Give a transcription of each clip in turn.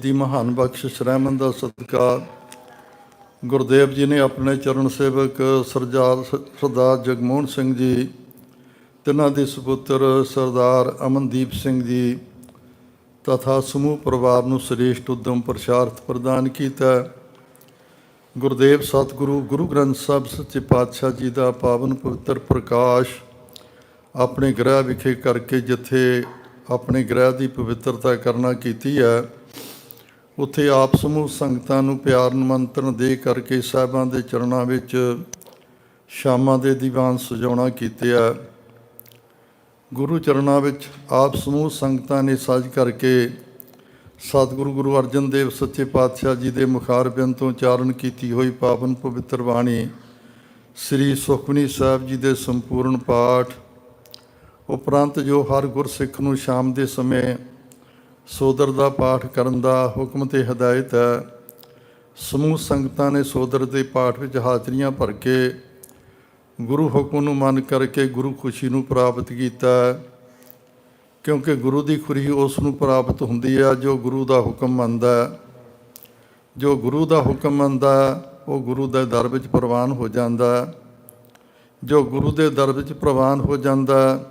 ਦੀ ਮਹਾਨ ਬਖਸ਼ਿਸ਼ ਰਹਿਮਤ ਦਾ ਸਦਕਾ ਗੁਰਦੇਵ ਜੀ ਨੇ ਆਪਣੇ ਚਰਨ ਸੇਵਕ ਸਰਦਾਰ ਸਰਦਾਰ ਜਗਮੋਹਨ ਸਿੰਘ ਜੀ, ਤਿੰਨਾਂ ਦੇ ਸੁਪੁੱਤਰ ਸਰਦਾਰ ਅਮਨਦੀਪ ਸਿੰਘ ਜੀ, ਤਥਾ ਸਮੂਹ ਪਰਿਵਾਰ ਨੂੰ ਸ੍ਰੇਸ਼ਟ ਉਦਮ ਪ੍ਰਸ਼ਾਰਥ ਪ੍ਰਦਾਨ ਕੀਤਾ। ਗੁਰਦੇਵ ਸਤਿਗੁਰੂ, ਗੁਰੂ ਗ੍ਰੰਥ ਸਾਹਿਬ ਸੱਚੇ ਪਾਤਸ਼ਾਹ ਜੀ ਦਾ ਪਾਵਨ ਪਵਿੱਤਰ ਪ੍ਰਕਾਸ਼ ਆਪਣੇ ਗ੍ਰਹਿ ਵਿਖੇ ਕਰਕੇ ਜਿੱਥੇ ਆਪਣੇ ਗ੍ਰਹਿ ਦੀ ਪਵਿੱਤਰਤਾ ਕਰਨਾ ਕੀਤੀ ਹੈ ਉੱਥੇ ਆਪ ਸਮੂਹ ਸੰਗਤਾਂ ਨੂੰ ਪਿਆਰ ਨਿਮੰਤਰਣ ਦੇ ਕਰਕੇ ਸਾਹਿਬਾਂ ਦੇ ਚਰਨਾਂ ਵਿੱਚ ਸ਼ਾਮਾਂ ਦੇ ਦੀਵਾਨ ਸਜਾਉਣਾ ਕੀਤੇ ਆ ਗੁਰੂ ਚਰਨਾਂ ਵਿੱਚ ਆਪ ਸਮੂਹ ਸੰਗਤਾਂ ਨੇ ਸਾਜ ਕਰਕੇ ਸਤਿਗੁਰੂ ਗੁਰੂ ਅਰਜਨ ਦੇਵ ਸੱਚੇ ਪਾਤਸ਼ਾਹ ਜੀ ਦੇ ਮੁਖਾਰਬਿੰਦ ਤੋਂ ਉਚਾਰਨ ਕੀਤੀ ਹੋਈ ਪਾਵਨ ਪਵਿੱਤਰ ਬਾਣੀ, ਸ੍ਰੀ ਸੁਖਮਨੀ ਸਾਹਿਬ ਜੀ ਦੇ ਸੰਪੂਰਨ ਪਾਠ, ਉਪਰੰਤ ਜੋ ਹਰ ਗੁਰਸਿੱਖ ਨੂੰ ਸ਼ਾਮ ਦੇ ਸਮੇਂ ਸੋਦਰ ਦਾ ਪਾਠ ਕਰਨ ਦਾ ਹੁਕਮ ਤੇ ਹਦਾਇਤ ਹੈ। ਸਮੂਹ ਸੰਗਤਾਂ ਨੇ ਸੋਦਰ ਦੇ ਪਾਠ ਵਿੱਚ ਹਾਜ਼ਰੀਆਂ ਭਰ ਕੇ ਗੁਰੂ ਹੁਕਮ ਨੂੰ ਮੰਨ ਕਰਕੇ ਗੁਰੂ ਖੁਸ਼ੀ ਨੂੰ ਪ੍ਰਾਪਤ ਕੀਤਾ ਕਿਉਂਕਿ ਗੁਰੂ ਦੀ ਖੁਸ਼ੀ ਉਸ ਨੂੰ ਪ੍ਰਾਪਤ ਹੁੰਦੀ ਹੈ ਜੋ ਗੁਰੂ ਦਾ ਹੁਕਮ ਮੰਨਦਾ ਜੋ ਗੁਰੂ ਦਾ ਹੁਕਮ ਮੰਨਦਾ ਉਹ ਗੁਰੂ ਦੇ ਦਰ ਵਿੱਚ ਪ੍ਰਵਾਨ ਹੋ ਜਾਂਦਾ ਜੋ ਗੁਰੂ ਦੇ ਦਰ ਵਿੱਚ ਪ੍ਰਵਾਨ ਹੋ ਜਾਂਦਾ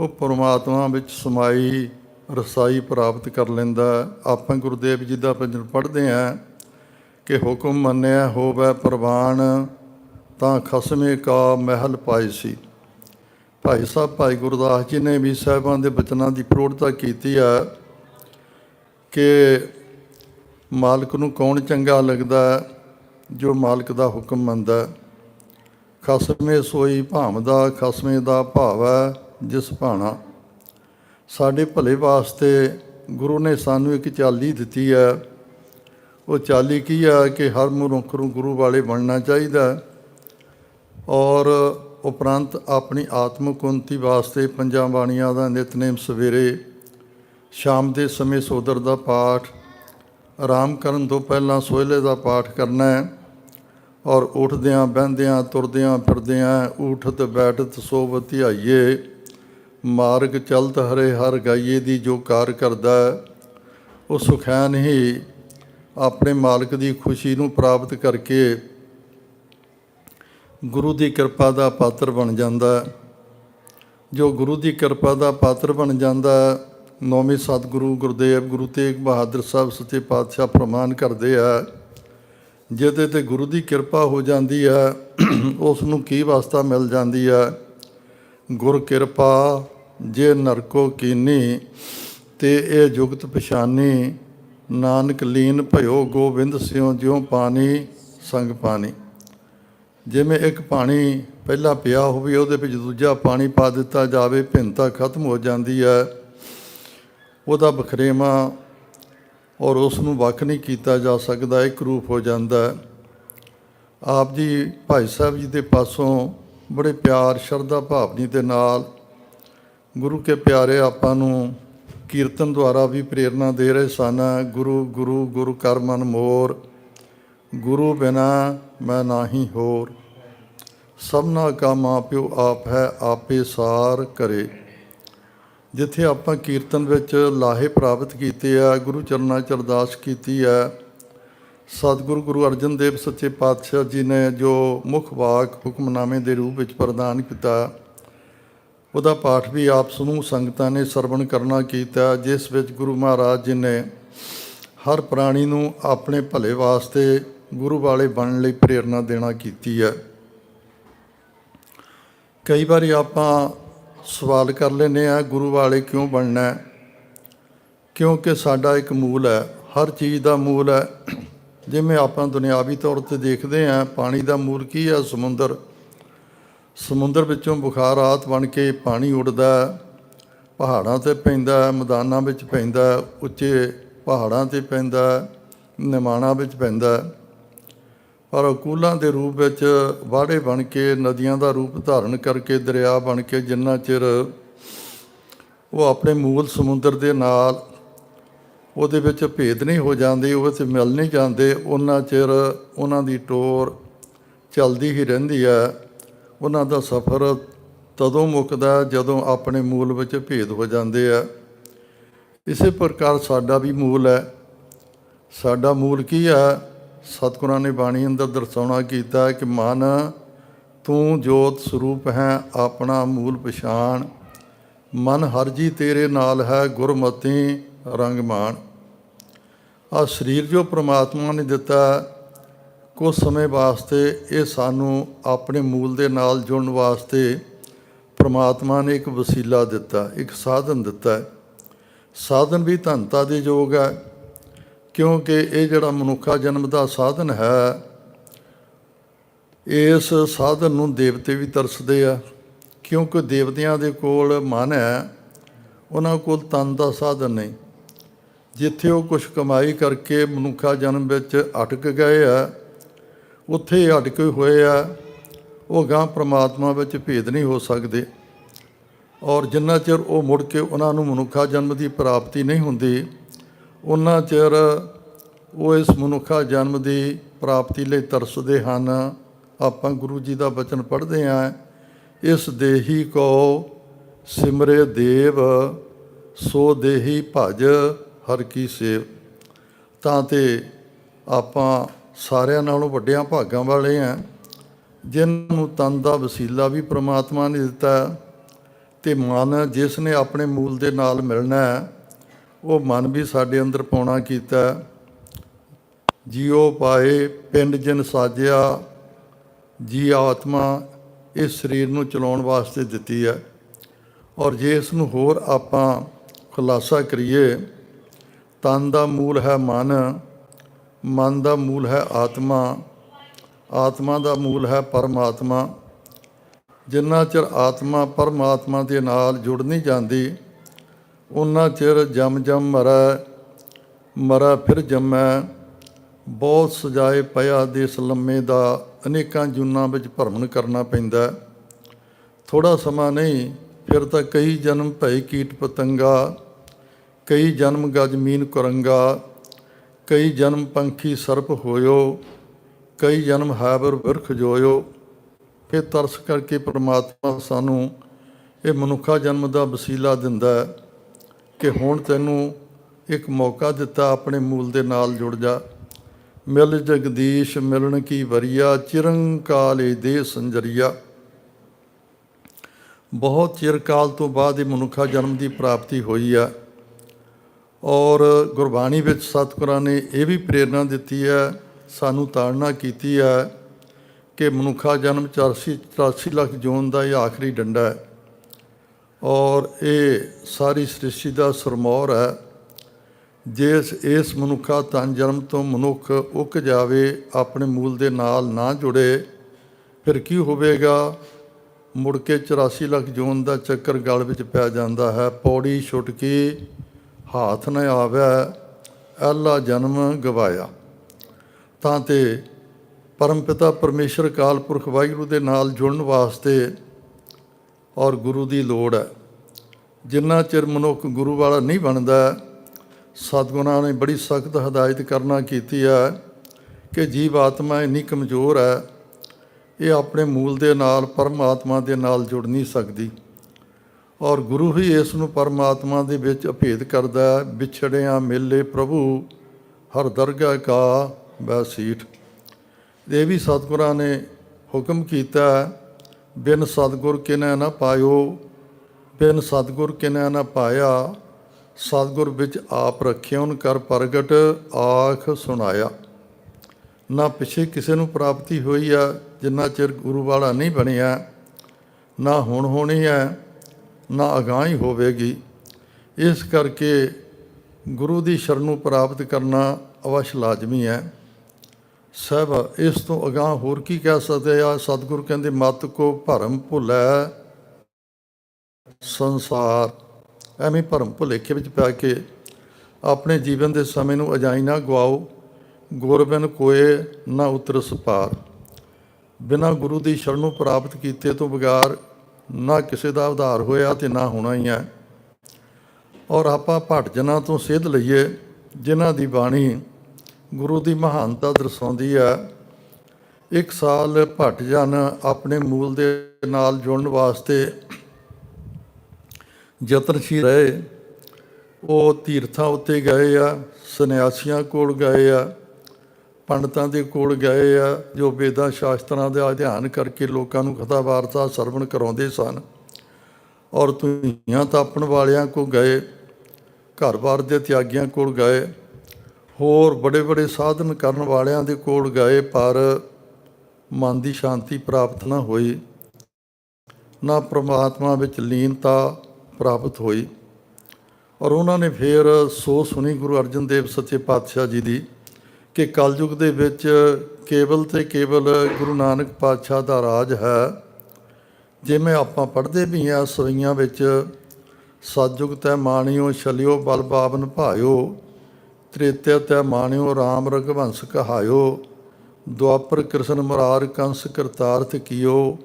ਉਹ ਪਰਮਾਤਮਾ ਵਿੱਚ ਸਮਾਈ ਰਸਾਈ ਪ੍ਰਾਪਤ ਕਰ ਲੈਂਦਾ ਹੈ। ਆਪਾਂ ਗੁਰਦੇਵ ਜੀ ਦਾ ਭਜਨ ਪੜ੍ਹਦੇ ਹਾਂ ਕਿ ਹੁਕਮ ਮੰਨਿਆ ਹੋਵੇ ਪ੍ਰਵਾਨ, ਤਾਂ ਖਸਮੇ ਕਾ ਮਹਿਲ ਪਾਈ ਸੀ। ਭਾਈ ਸਾਹਿਬ, ਭਾਈ ਗੁਰਦਾਸ ਜੀ ਨੇ ਵੀ ਸਾਹਿਬਾਂ ਦੇ ਬਚਨਾਂ ਦੀ ਪ੍ਰੋੜਤਾ ਕੀਤੀ ਹੈ ਕਿ ਮਾਲਕ ਨੂੰ ਕੌਣ ਚੰਗਾ ਲੱਗਦਾ ਜੋ ਮਾਲਕ ਦਾ ਹੁਕਮ ਮੰਨਦਾ ਖਸਮੇ ਸੋਈ ਭਾਵਦਾ, ਖਸਮੇ ਦਾ ਭਾਵ ਹੈ ਜਿਸ ਭਾਣਾ। ਸਾਡੇ ਭਲੇ ਵਾਸਤੇ ਗੁਰੂ ਨੇ ਸਾਨੂੰ ਇੱਕ ਚਾਲੀ ਦਿੱਤੀ ਹੈ। ਉਹ ਚਾਲੀ ਕੀ ਹੈ ਕਿ ਹਰ ਮਨੁੱਖ ਨੂੰ ਗੁਰੂ ਵਾਲੇ ਬਣਨਾ ਚਾਹੀਦਾ ਔਰ ਉਪਰੰਤ ਆਪਣੀ ਆਤਮਿਕ ਉન્નਤੀ ਵਾਸਤੇ ਪੰਜਾਂ ਬਾਣੀਆਂ ਦਾ ਨਿਤਨੇਮ ਸਵੇਰੇ, ਸ਼ਾਮ ਦੇ ਸਮੇਂ ਸੋਦਰ ਦਾ ਪਾਠ, ਆਰਾਮ ਕਰਨ ਤੋਂ ਪਹਿਲਾਂ ਸੋਹਲੇ ਦਾ ਪਾਠ ਕਰਨਾ ਹੈ। ਔਰ ਉੱਠਦਿਆਂ, ਬਹਿੰਦਿਆਂ, ਤੁਰਦਿਆਂ ਫਿਰਦਿਆਂ, ਉਠਤ, ਬੈਠਤ, ਸੋਵਤ, ਧਿਆਈਏ ਮਾਰਗ ਚਲਤ ਹਰੇ ਹਰ ਗਾਈਏ ਦੀ ਜੋ ਕਾਰ ਕਰਦਾ ਉਹ ਸੁਖੈਨ ਹੀ ਆਪਣੇ ਮਾਲਕ ਦੀ ਖੁਸ਼ੀ ਨੂੰ ਪ੍ਰਾਪਤ ਕਰਕੇ ਗੁਰੂ ਦੀ ਕਿਰਪਾ ਦਾ ਪਾਤਰ ਬਣ ਜਾਂਦਾ ਜੋ ਗੁਰੂ ਦੀ ਕਿਰਪਾ ਦਾ ਪਾਤਰ ਬਣ ਜਾਂਦਾ ਹੈ, ਨੌਵੇਂ ਸਤਿਗੁਰੂ ਗੁਰਦੇਵ ਗੁਰੂ ਤੇਗ ਬਹਾਦਰ ਸਾਹਿਬ ਸੱਚੇ ਪਾਤਸ਼ਾਹ ਪ੍ਰਮਾਨ ਕਰਦੇ ਆ ਜਿਹਦੇ ਤੇ ਗੁਰੂ ਦੀ ਕਿਰਪਾ ਹੋ ਜਾਂਦੀ ਹੈ ਉਸ ਨੂੰ ਕੀ ਵਾਸਤਾ ਮਿਲ ਜਾਂਦੀ ਹੈ? ਗੁਰ ਕਿਰਪਾ ਜੇ ਨਰਕੋ ਕੀਨੀ ਤੇ ਇਹ ਜੁਗਤ ਪਛਾਨੀ, ਨਾਨਕ ਲੀਨ ਭਇਓ ਗੋਬਿੰਦ ਸਿਉ ਜਿਉ ਪਾਣੀ, ਸੰਗ ਪਾਣੀ। ਜਿਵੇਂ ਇੱਕ ਪਾਣੀ ਪਹਿਲਾਂ ਪਿਆ ਹੋਵੇ, ਉਹਦੇ ਵਿੱਚ ਦੂਜਾ ਪਾਣੀ ਪਾ ਦਿੱਤਾ ਜਾਵੇ, ਭਿੰਨਤਾ ਖਤਮ ਹੋ ਜਾਂਦੀ ਹੈ। ਉਹਦਾ ਬਖਰੇਵਾ ਔਰ ਉਸ ਨੂੰ ਵੱਖ ਨਹੀਂ ਕੀਤਾ ਜਾ ਸਕਦਾ, ਇੱਕ ਰੂਪ ਹੋ ਜਾਂਦਾ ਹੈ। ਆਪ ਜੀ ਭਾਈ ਸਾਹਿਬ ਜੀ ਦੇ ਪਾਸੋਂ ਬੜੇ ਪਿਆਰ, ਸ਼ਰਧਾ, ਭਾਵਨੀ ਦੇ ਨਾਲ ਗੁਰੂ ਕੇ ਪਿਆਰੇ ਆਪਾਂ ਨੂੰ ਕੀਰਤਨ ਦੁਆਰਾ ਵੀ ਪ੍ਰੇਰਣਾ ਦੇ ਰਹੇ ਸਨ। ਗੁਰੂ ਗੁਰੂ ਗੁਰੂ ਕਰ ਮਨ ਮੋਰ, ਗੁਰੂ ਬਿਨਾ ਮੈਂ ਨਾਹੀ ਹੋਰ। ਸਭਨਾ ਕਾ ਮਾਪਿਓ ਆਪ ਹੈ, ਆਪੇ ਸਾਰ ਕਰੇ। ਜਿੱਥੇ ਆਪਾਂ ਕੀਰਤਨ ਵਿੱਚ ਲਾਹੇ ਪ੍ਰਾਪਤ ਕੀਤੇ ਆ, ਗੁਰੂ ਚਰਨਾਂ ਚ ਅਰਦਾਸ ਕੀਤੀ ਹੈ ਸਤਿਗੁਰੂ ਗੁਰੂ ਅਰਜਨ ਦੇਵ ਸੱਚੇ ਪਾਤਸ਼ਾਹ ਜੀ ਨੇ ਜੋ ਮੁੱਖ ਵਾਕ ਹੁਕਮਨਾਮੇ ਦੇ ਰੂਪ ਵਿੱਚ ਪ੍ਰਦਾਨ ਕੀਤਾ ਉਹਦਾ ਪਾਠ ਵੀ ਆਪ ਸਮੂਹ ਸੰਗਤਾਂ ਨੇ ਸਰਵਣ ਕਰਨਾ ਕੀਤਾ, ਜਿਸ ਵਿੱਚ ਗੁਰੂ ਮਹਾਰਾਜ ਜੀ ਨੇ ਹਰ ਪ੍ਰਾਣੀ ਨੂੰ ਆਪਣੇ ਭਲੇ ਵਾਸਤੇ ਗੁਰੂ ਵਾਲੇ ਬਣਨ ਲਈ ਪ੍ਰੇਰਣਾ ਦੇਣਾ ਕੀਤੀ ਹੈ। ਕਈ ਵਾਰੀ ਆਪਾਂ ਸਵਾਲ ਕਰ ਲੈਂਦੇ ਆ ਗੁਰੂ ਵਾਲੇ ਕਿਉਂ ਬਣਨਾ ਹੈ? ਕਿਉਂਕਿ ਸਾਡਾ ਇੱਕ ਮੂਲ ਹੈ, ਹਰ ਚੀਜ਼ ਦਾ ਮੂਲ ਹੈ। ਜਿਵੇਂ ਆਪਾਂ ਦੁਨਿਆਵੀ ਤੌਰ ਤੇ ਦੇਖਦੇ ਆ ਪਾਣੀ ਦਾ ਮੂਲ ਕੀ ਹੈ? ਸਮੁੰਦਰ। ਸਮੁੰਦਰ ਵਿੱਚੋਂ ਬੁਖਾਰ ਬੁਖਾਰਾਤ ਬਣ ਕੇ ਪਾਣੀ ਉੱਡਦਾ ਪਹਾੜਾਂ ਤੇ ਪੈਂਦਾ ਮੈਦਾਨਾਂ ਵਿੱਚ ਪੈਂਦਾ ਉੱਚੇ ਪਹਾੜਾਂ ਤੇ ਪੈਂਦਾ ਹੈ, ਨਿਮਾਣਾਂ ਵਿੱਚ ਪੈਂਦਾ ਪਰ ਅਕੂਲਾਂ ਦੇ ਰੂਪ ਵਿੱਚ ਵਾੜੇ ਬਣ ਕੇ ਨਦੀਆਂ ਦਾ ਰੂਪ ਧਾਰਨ ਕਰਕੇ ਦਰਿਆ ਬਣ ਕੇ ਜਿੰਨਾ ਚਿਰ ਉਹ ਆਪਣੇ ਮੂਲ ਸਮੁੰਦਰ ਦੇ ਨਾਲ ਉਹਦੇ ਵਿੱਚ ਭੇਦ ਨਹੀਂ ਹੋ ਜਾਂਦੇ ਉਹ ਤੇ ਮਿਲ ਨਹੀਂ ਜਾਂਦੇ ਉਹਨਾਂ ਚਿਰ ਉਹਨਾਂ ਦੀ ਟੋਰ ਚੱਲਦੀ ਹੀ ਰਹਿੰਦੀ ਹੈ। ਉਹਨਾਂ ਦਾ ਸਫ਼ਰ ਤਦੋਂ ਮੁੱਕਦਾ ਜਦੋਂ ਆਪਣੇ ਮੂਲ ਵਿੱਚ ਭੇਦ ਹੋ ਜਾਂਦੇ ਆ। ਇਸੇ ਪ੍ਰਕਾਰ ਸਾਡਾ ਵੀ ਮੂਲ ਹੈ। ਸਾਡਾ ਮੂਲ ਕੀ ਹੈ ਸਤਿਗੁਰਾਂ ਨੇ ਬਾਣੀ ਅੰਦਰ ਦਰਸਾਉਣਾ ਕੀਤਾ ਕਿ ਮਨ, ਤੂੰ ਜੋਤ ਸਰੂਪ ਹੈ, ਆਪਣਾ ਮੂਲ ਪਛਾਣ। ਮਨ ਹਰ ਜੀ ਤੇਰੇ ਨਾਲ ਹੈ, ਗੁਰਮਤੀ ਰੰਗ ਮਾਣ ਆ ਸਰੀਰ ਜੋ ਪ੍ਰਮਾਤਮਾ ਨੇ ਦਿੱਤਾ ਕੁਝ ਸਮੇਂ ਵਾਸਤੇ ਇਹ ਸਾਨੂੰ ਆਪਣੇ ਮੂਲ ਦੇ ਨਾਲ ਜੁੜਨ ਵਾਸਤੇ ਪ੍ਰਮਾਤਮਾ ਨੇ ਇੱਕ ਵਸੀਲਾ ਦਿੱਤਾ, ਇੱਕ ਸਾਧਨ ਦਿੱਤਾ ਹੈ। ਸਾਧਨ ਵੀ ਧੰਤਾ ਦੇ ਯੋਗ ਹੈ, ਕਿਉਂਕਿ ਇਹ ਜਿਹੜਾ ਮਨੁੱਖਾ ਜਨਮ ਦਾ ਸਾਧਨ ਹੈ, ਇਸ ਸਾਧਨ ਨੂੰ ਦੇਵਤੇ ਵੀ ਤਰਸਦੇ ਆ, ਕਿਉਂਕਿ ਦੇਵਤਿਆਂ ਦੇ ਕੋਲ ਮਨ ਹੈ, ਉਹਨਾਂ ਕੋਲ ਤਨ ਦਾ ਸਾਧਨ ਨਹੀਂ। ਜਿੱਥੇ ਉਹ ਕੁਝ ਕਮਾਈ ਕਰਕੇ ਮਨੁੱਖਾ ਜਨਮ ਵਿੱਚ ਅਟਕ ਗਏ ਆ ਉੱਥੇ ਅਟਕੇ ਹੋਏ ਆ। ਉਹ ਗਾਂ ਪ੍ਰਮਾਤਮਾ ਵਿੱਚ ਭੇਦ ਨਹੀਂ ਹੋ ਸਕਦੇ। ਔਰ ਜਿੰਨਾ ਚਿਰ ਉਹ ਮੁੜ ਕੇ ਉਹਨਾਂ ਨੂੰ ਮਨੁੱਖਾ ਜਨਮ ਦੀ ਪ੍ਰਾਪਤੀ ਨਹੀਂ ਹੁੰਦੀ, ਉਹਨਾਂ ਚਿਰ ਉਹ ਇਸ ਮਨੁੱਖਾ ਜਨਮ ਦੀ ਪ੍ਰਾਪਤੀ ਲਈ ਤਰਸਦੇ ਹਨ। ਆਪਾਂ ਗੁਰੂ ਜੀ ਦਾ ਬਚਨ ਪੜ੍ਹਦੇ ਹਾਂ, ਇਸ ਦੇਹੀ ਕੋ ਸਿਮਰੇ ਦੇਵ, ਸੋ ਦੇਹੀ ਭਜ ਹਰ ਕੀ ਸੇਵ। ਤਾਂ ਤੇ ਆਪਾਂ ਸਾਰਿਆਂ ਨਾਲੋਂ ਵੱਡਿਆਂ ਭਾਗਾਂ ਵਾਲੇ ਆ ਜਿਨ੍ਹਾਂ ਨੂੰ ਤਨ ਦਾ ਵਸੀਲਾ ਵੀ ਪ੍ਰਮਾਤਮਾ ਨੇ ਦਿੱਤਾ ਹੈ ਤੇ ਮਨ ਜਿਸ ਨੇ ਆਪਣੇ ਮੂਲ ਦੇ ਨਾਲ ਮਿਲਣਾ ਉਹ ਮਨ ਵੀ ਸਾਡੇ ਅੰਦਰ ਪਾਉਣਾ ਕੀਤਾ ਹੈ। ਜੀਉ ਪਾਏ, ਪਿੰਡ ਜਿਨ ਸਾਜਿਆ, ਜੀ ਆਤਮਾ ਇਸ ਸਰੀਰ ਨੂੰ ਚਲਾਉਣ ਵਾਸਤੇ ਦਿੱਤੀ ਹੈ ਔਰ ਜੇ ਇਸ ਨੂੰ ਹੋਰ ਆਪਾਂ ਖੁਲਾਸਾ ਕਰੀਏ, ਤਨ ਦਾ ਮੂਲ ਹੈ ਮਨ ਮਨ ਦਾ ਮੂਲ ਹੈ ਆਤਮਾ ਆਤਮਾ ਦਾ ਮੂਲ ਹੈ ਪਰਮਾਤਮਾ। ਜਿੰਨਾ ਚਿਰ ਆਤਮਾ ਪਰਮਾਤਮਾ ਦੇ ਨਾਲ ਜੁੜ ਨਹੀਂ ਜਾਂਦੀ ਉਹਨਾਂ ਚਿਰ ਜਮ ਜਮ ਮਰੈ ਮਰੈ ਫਿਰ ਜਮੈ। ਬਹੁਤ ਸਜਾਏ ਪਿਆ ਦੇਸ ਲੰਮੇ ਦਾ, ਅਨੇਕਾਂ ਜੁਨਾਂ ਵਿੱਚ ਭਰਮਣ ਕਰਨਾ ਪੈਂਦਾ ਥੋੜਾ ਸਮਾਂ ਨਹੀਂ, ਫਿਰ ਤਾਂ ਕਈ ਜਨਮ ਭਈ ਕੀਟ ਪਤੰਗਾ, ਕਈ ਜਨਮ ਗਜ਼ਮੀਨ ਕੁਰੰਗਾ। ਕਈ ਜਨਮ ਪੰਖੀ ਸਰਪ ਹੋਇਓ, ਕਈ ਜਨਮ ਹਾਬਰ ਬਿਰਖ ਜੋਇਓ। ਫਿਰ ਤਰਸ ਕਰਕੇ ਪ੍ਰਮਾਤਮਾ ਸਾਨੂੰ ਇਹ ਮਨੁੱਖਾ ਜਨਮ ਦਾ ਵਸੀਲਾ ਦਿੰਦਾ ਹੈ ਕਿ ਹੁਣ ਤੈਨੂੰ ਇੱਕ ਮੌਕਾ ਦਿੱਤਾ ਆਪਣੇ ਮੂਲ ਦੇ ਨਾਲ ਜੁੜ ਜਾ। ਮਿਲ ਜਗਦੀਸ਼, ਮਿਲਣ ਕੀ ਵਰੀਆ, ਚਿਰੰਕਾਲੇ ਦੇ ਸੰਜਰੀਆ। ਬਹੁਤ ਚਿਰ ਕਾਲ ਤੋਂ ਬਾਅਦ ਇਹ ਮਨੁੱਖਾ ਜਨਮ ਦੀ ਪ੍ਰਾਪਤੀ ਹੋਈ ਆ। ਔਰ ਗੁਰਬਾਣੀ ਵਿੱਚ ਸਤਿਗੁਰਾਂ ਨੇ ਇਹ ਵੀ ਪ੍ਰੇਰਣਾ ਦਿੱਤੀ ਹੈ, ਸਾਨੂੰ ਤਾੜਨਾ ਕੀਤੀ ਹੈ ਕਿ ਮਨੁੱਖਾ ਜਨਮ 84 84 ਲੱਖ ਜੂਨ ਦਾ ਇਹ ਆਖਰੀ ਡੰਡਾ ਹੈ। ਔਰ ਇਹ ਸਾਰੀ ਸ੍ਰਿਸ਼ਟੀ ਦਾ ਸਰਮੌਰ ਹੈ। ਜਿਸ, ਇਸ ਮਨੁੱਖਾ ਤਨ ਜਨਮ ਤੋਂ ਮਨੁੱਖ ਉੱਕ ਜਾਵੇ, ਆਪਣੇ ਮੂਲ ਦੇ ਨਾਲ ਨਾ ਜੁੜੇ, ਫਿਰ ਕੀ ਹੋਵੇਗਾ? ਮੁੜ ਕੇ 84 ਲੱਖ ਜੂਨ ਦਾ ਚੱਕਰ ਗਲ ਵਿੱਚ ਪੈ ਜਾਂਦਾ ਹੈ। ਪੌੜੀ ਛੁਟਕੀ ਹਾਥ ਨ ਆਵੈ, ਐਲਾ ਜਨਮ ਗਵਾਇਆ। ਤਾਂ ਤੇ ਪਰਮਪਿਤਾ ਪਰਮੇਸ਼ਰ ਕਾਲ ਪੁਰਖ ਵਾਹਿਗੁਰੂ ਦੇ ਨਾਲ ਜੁੜਨ ਵਾਸਤੇ ਔਰ ਗੁਰੂ ਦੀ ਲੋੜ ਹੈ। ਜਿੰਨਾ ਚਿਰ ਮਨੁੱਖ ਗੁਰੂ ਵਾਲਾ ਨਹੀਂ ਬਣਦਾ, ਸਤਿਗੁਰਾਂ ਨੇ ਬੜੀ ਸਖਤ ਹਦਾਇਤ ਕਰਨਾ ਕੀਤੀ ਹੈ ਕਿ ਜੀਵ ਆਤਮਾ ਇੰਨੀ ਕਮਜ਼ੋਰ ਹੈ, ਇਹ ਆਪਣੇ ਮੂਲ ਦੇ ਨਾਲ ਪਰਮਾਤਮਾ ਦੇ ਨਾਲ ਜੁੜ ਨਹੀਂ ਸਕਦੀ। ਔਰ ਗੁਰੂ ਹੀ ਇਸ ਨੂੰ ਪਰਮਾਤਮਾ ਦੇ ਵਿੱਚ ਅਭੇਦ ਕਰਦਾ ਹੈ, ਵਿਛੜਿਆ ਮੇਲੇ ਪ੍ਰਭੂ, ਹਰ ਦਰਗਾਹ ਕਾ ਬੈਸੀਠ ਇਹ ਵੀ ਸਤਿਗੁਰਾਂ ਨੇ ਹੁਕਮ ਕੀਤਾ ਬਿਨ ਸਤਿਗੁਰ ਕਿਨੈ ਨਾ ਪਾਇਓ, ਬਿਨ ਸਤਿਗੁਰ ਕਿਨੈ ਨਾ ਪਾਇਆ, ਸਤਿਗੁਰ ਵਿੱਚ ਆਪ ਰੱਖਿਓਨ ਕਰ ਪ੍ਰਗਟ ਆਖ ਸੁਣਾਇਆ। ਨਾ ਪਿਛੇ ਕਿਸੇ ਨੂੰ ਪ੍ਰਾਪਤੀ ਹੋਈ ਆ ਜਿੰਨਾ ਚਿਰ ਗੁਰੂ ਵਾਲਾ ਨਹੀਂ ਬਣਿਆ, ਨਾ ਹੁਣ ਹੋਣੀ ਹੈ ਨਾ ਅਗਾਂਹ ਹੀ ਹੋਵੇਗੀ। ਇਸ ਕਰਕੇ ਗੁਰੂ ਦੀ ਸ਼ਰਨ ਨੂੰ ਪ੍ਰਾਪਤ ਕਰਨਾ ਅਵਸ਼ ਲਾਜ਼ਮੀ ਹੈ। ਸਭ ਇਸ ਤੋਂ ਅਗਾਂਹ ਹੋਰ ਕੀ ਕਹਿ ਸਕਦੇ ਆ? ਸਤਿਗੁਰੂ ਕਹਿੰਦੇ, ਮਤ ਕੋ ਭਰਮ ਭੁੱਲੈ ਸੰਸਾਰ। ਐਵੇਂ ਭਰਮ ਭੁਲੇਖੇ ਵਿੱਚ ਪੈ ਕੇ ਆਪਣੇ ਜੀਵਨ ਦੇ ਸਮੇਂ ਨੂੰ ਅਜਾਈ ਨਾ ਗਵਾਓ ਗੁਰਬਿਨ ਕੋਏ ਨਾ ਉਤਰ ਸਪਾਰ ਬਿਨਾਂ ਗੁਰੂ ਦੀ ਸ਼ਰਨ ਨੂੰ ਪ੍ਰਾਪਤ ਕੀਤੇ ਤੋਂ ਬਗਾਰ ਨਾ ਕਿਸੇ ਦਾ ਉਧਾਰ ਹੋਇਆ ਤੇ ਨਾ ਹੋਣਾ ਹੀ ਹੈ। ਔਰ ਆਪਾਂ ਭੱਟ ਜਨਾਂ ਤੋਂ ਸਿੱਧ ਲਈਏ, ਜਿਨ੍ਹਾਂ ਦੀ ਬਾਣੀ ਗੁਰੂ ਦੀ ਮਹਾਨਤਾ ਦਰਸਾਉਂਦੀ ਹੈ। ਇੱਕ ਸਾਲ ਭੱਟ ਜਨ ਆਪਣੇ ਮੂਲ ਦੇ ਨਾਲ ਜੁੜਨ ਵਾਸਤੇ ਯਤਨਸ਼ੀਲ ਰਹੇ। ਉਹ ਤੀਰਥਾਂ ਉੱਤੇ ਗਏ ਆ, ਸੰਨਿਆਸੀਆਂ ਕੋਲ ਗਏ ਆ। ਪੰਡਤਾਂ ਦੇ ਕੋਲ ਗਏ ਆ, ਜੋ ਵੇਦਾਂ ਸ਼ਾਸਤਰਾਂ ਦਾ ਅਧਿਐਨ ਕਰਕੇ ਲੋਕਾਂ ਨੂੰ ਕਥਾ ਵਾਰਤਾ ਸਰਵਣ ਕਰਾਉਂਦੇ ਸਨ। ਔਰ ਧੂਈਆਂ ਤਾਪਣ ਵਾਲਿਆਂ ਕੋ ਗਏ ਘਰ-ਬਾਰ ਦੇ ਤਿਆਗੀਆਂ ਕੋਲ ਗਏ, ਹੋਰ ਬੜੇ-ਬੜੇ ਸਾਧਨ ਕਰਨ ਵਾਲਿਆਂ ਦੇ ਕੋਲ ਗਏ, ਪਰ ਮਨ ਦੀ ਸ਼ਾਂਤੀ ਪ੍ਰਾਪਤ ਨਾ ਹੋਈ। ਨਾ ਪ੍ਰਮਾਤਮਾ ਵਿੱਚ ਲੀਨਤਾ ਪ੍ਰਾਪਤ ਹੋਈ। ਔਰ ਉਹਨਾਂ ਨੇ ਫਿਰ ਸੋ ਸੁਣੀ ਗੁਰੂ ਅਰਜਨ ਦੇਵ ਸੱਚੇ ਪਾਤਸ਼ਾਹ ਜੀ ਦੀ। ਕਿ ਕਲਯੁਗ ਦੇ ਵਿੱਚ ਕੇਵਲ ਤੇ ਕੇਵਲ ਗੁਰੂ ਨਾਨਕ ਪਾਤਸ਼ਾਹ ਦਾ ਰਾਜ ਹੈ, ਜਿਵੇਂ ਆਪਾਂ ਪੜ੍ਹਦੇ ਵੀ ਹਾਂ ਸਵਈਆਂ ਵਿੱਚ ਸਤਜੁਗ ਤੈ ਮਾਣਿਓ, ਛਲਿਓ, ਬਲ ਬਾਵਨ ਭਾਇਓ, ਤ੍ਰੇਤਿਆ ਤੈ ਮਾਣਿਓ RAM ਰਘਵੰਸ ਕਹਾਇਓ, ਦੁਆਪਰ ਕ੍ਰਿਸ਼ਨ ਮੁਰਾਰ ਕੰਸ ਕਰਤਾਰਥ ਕੀਓ,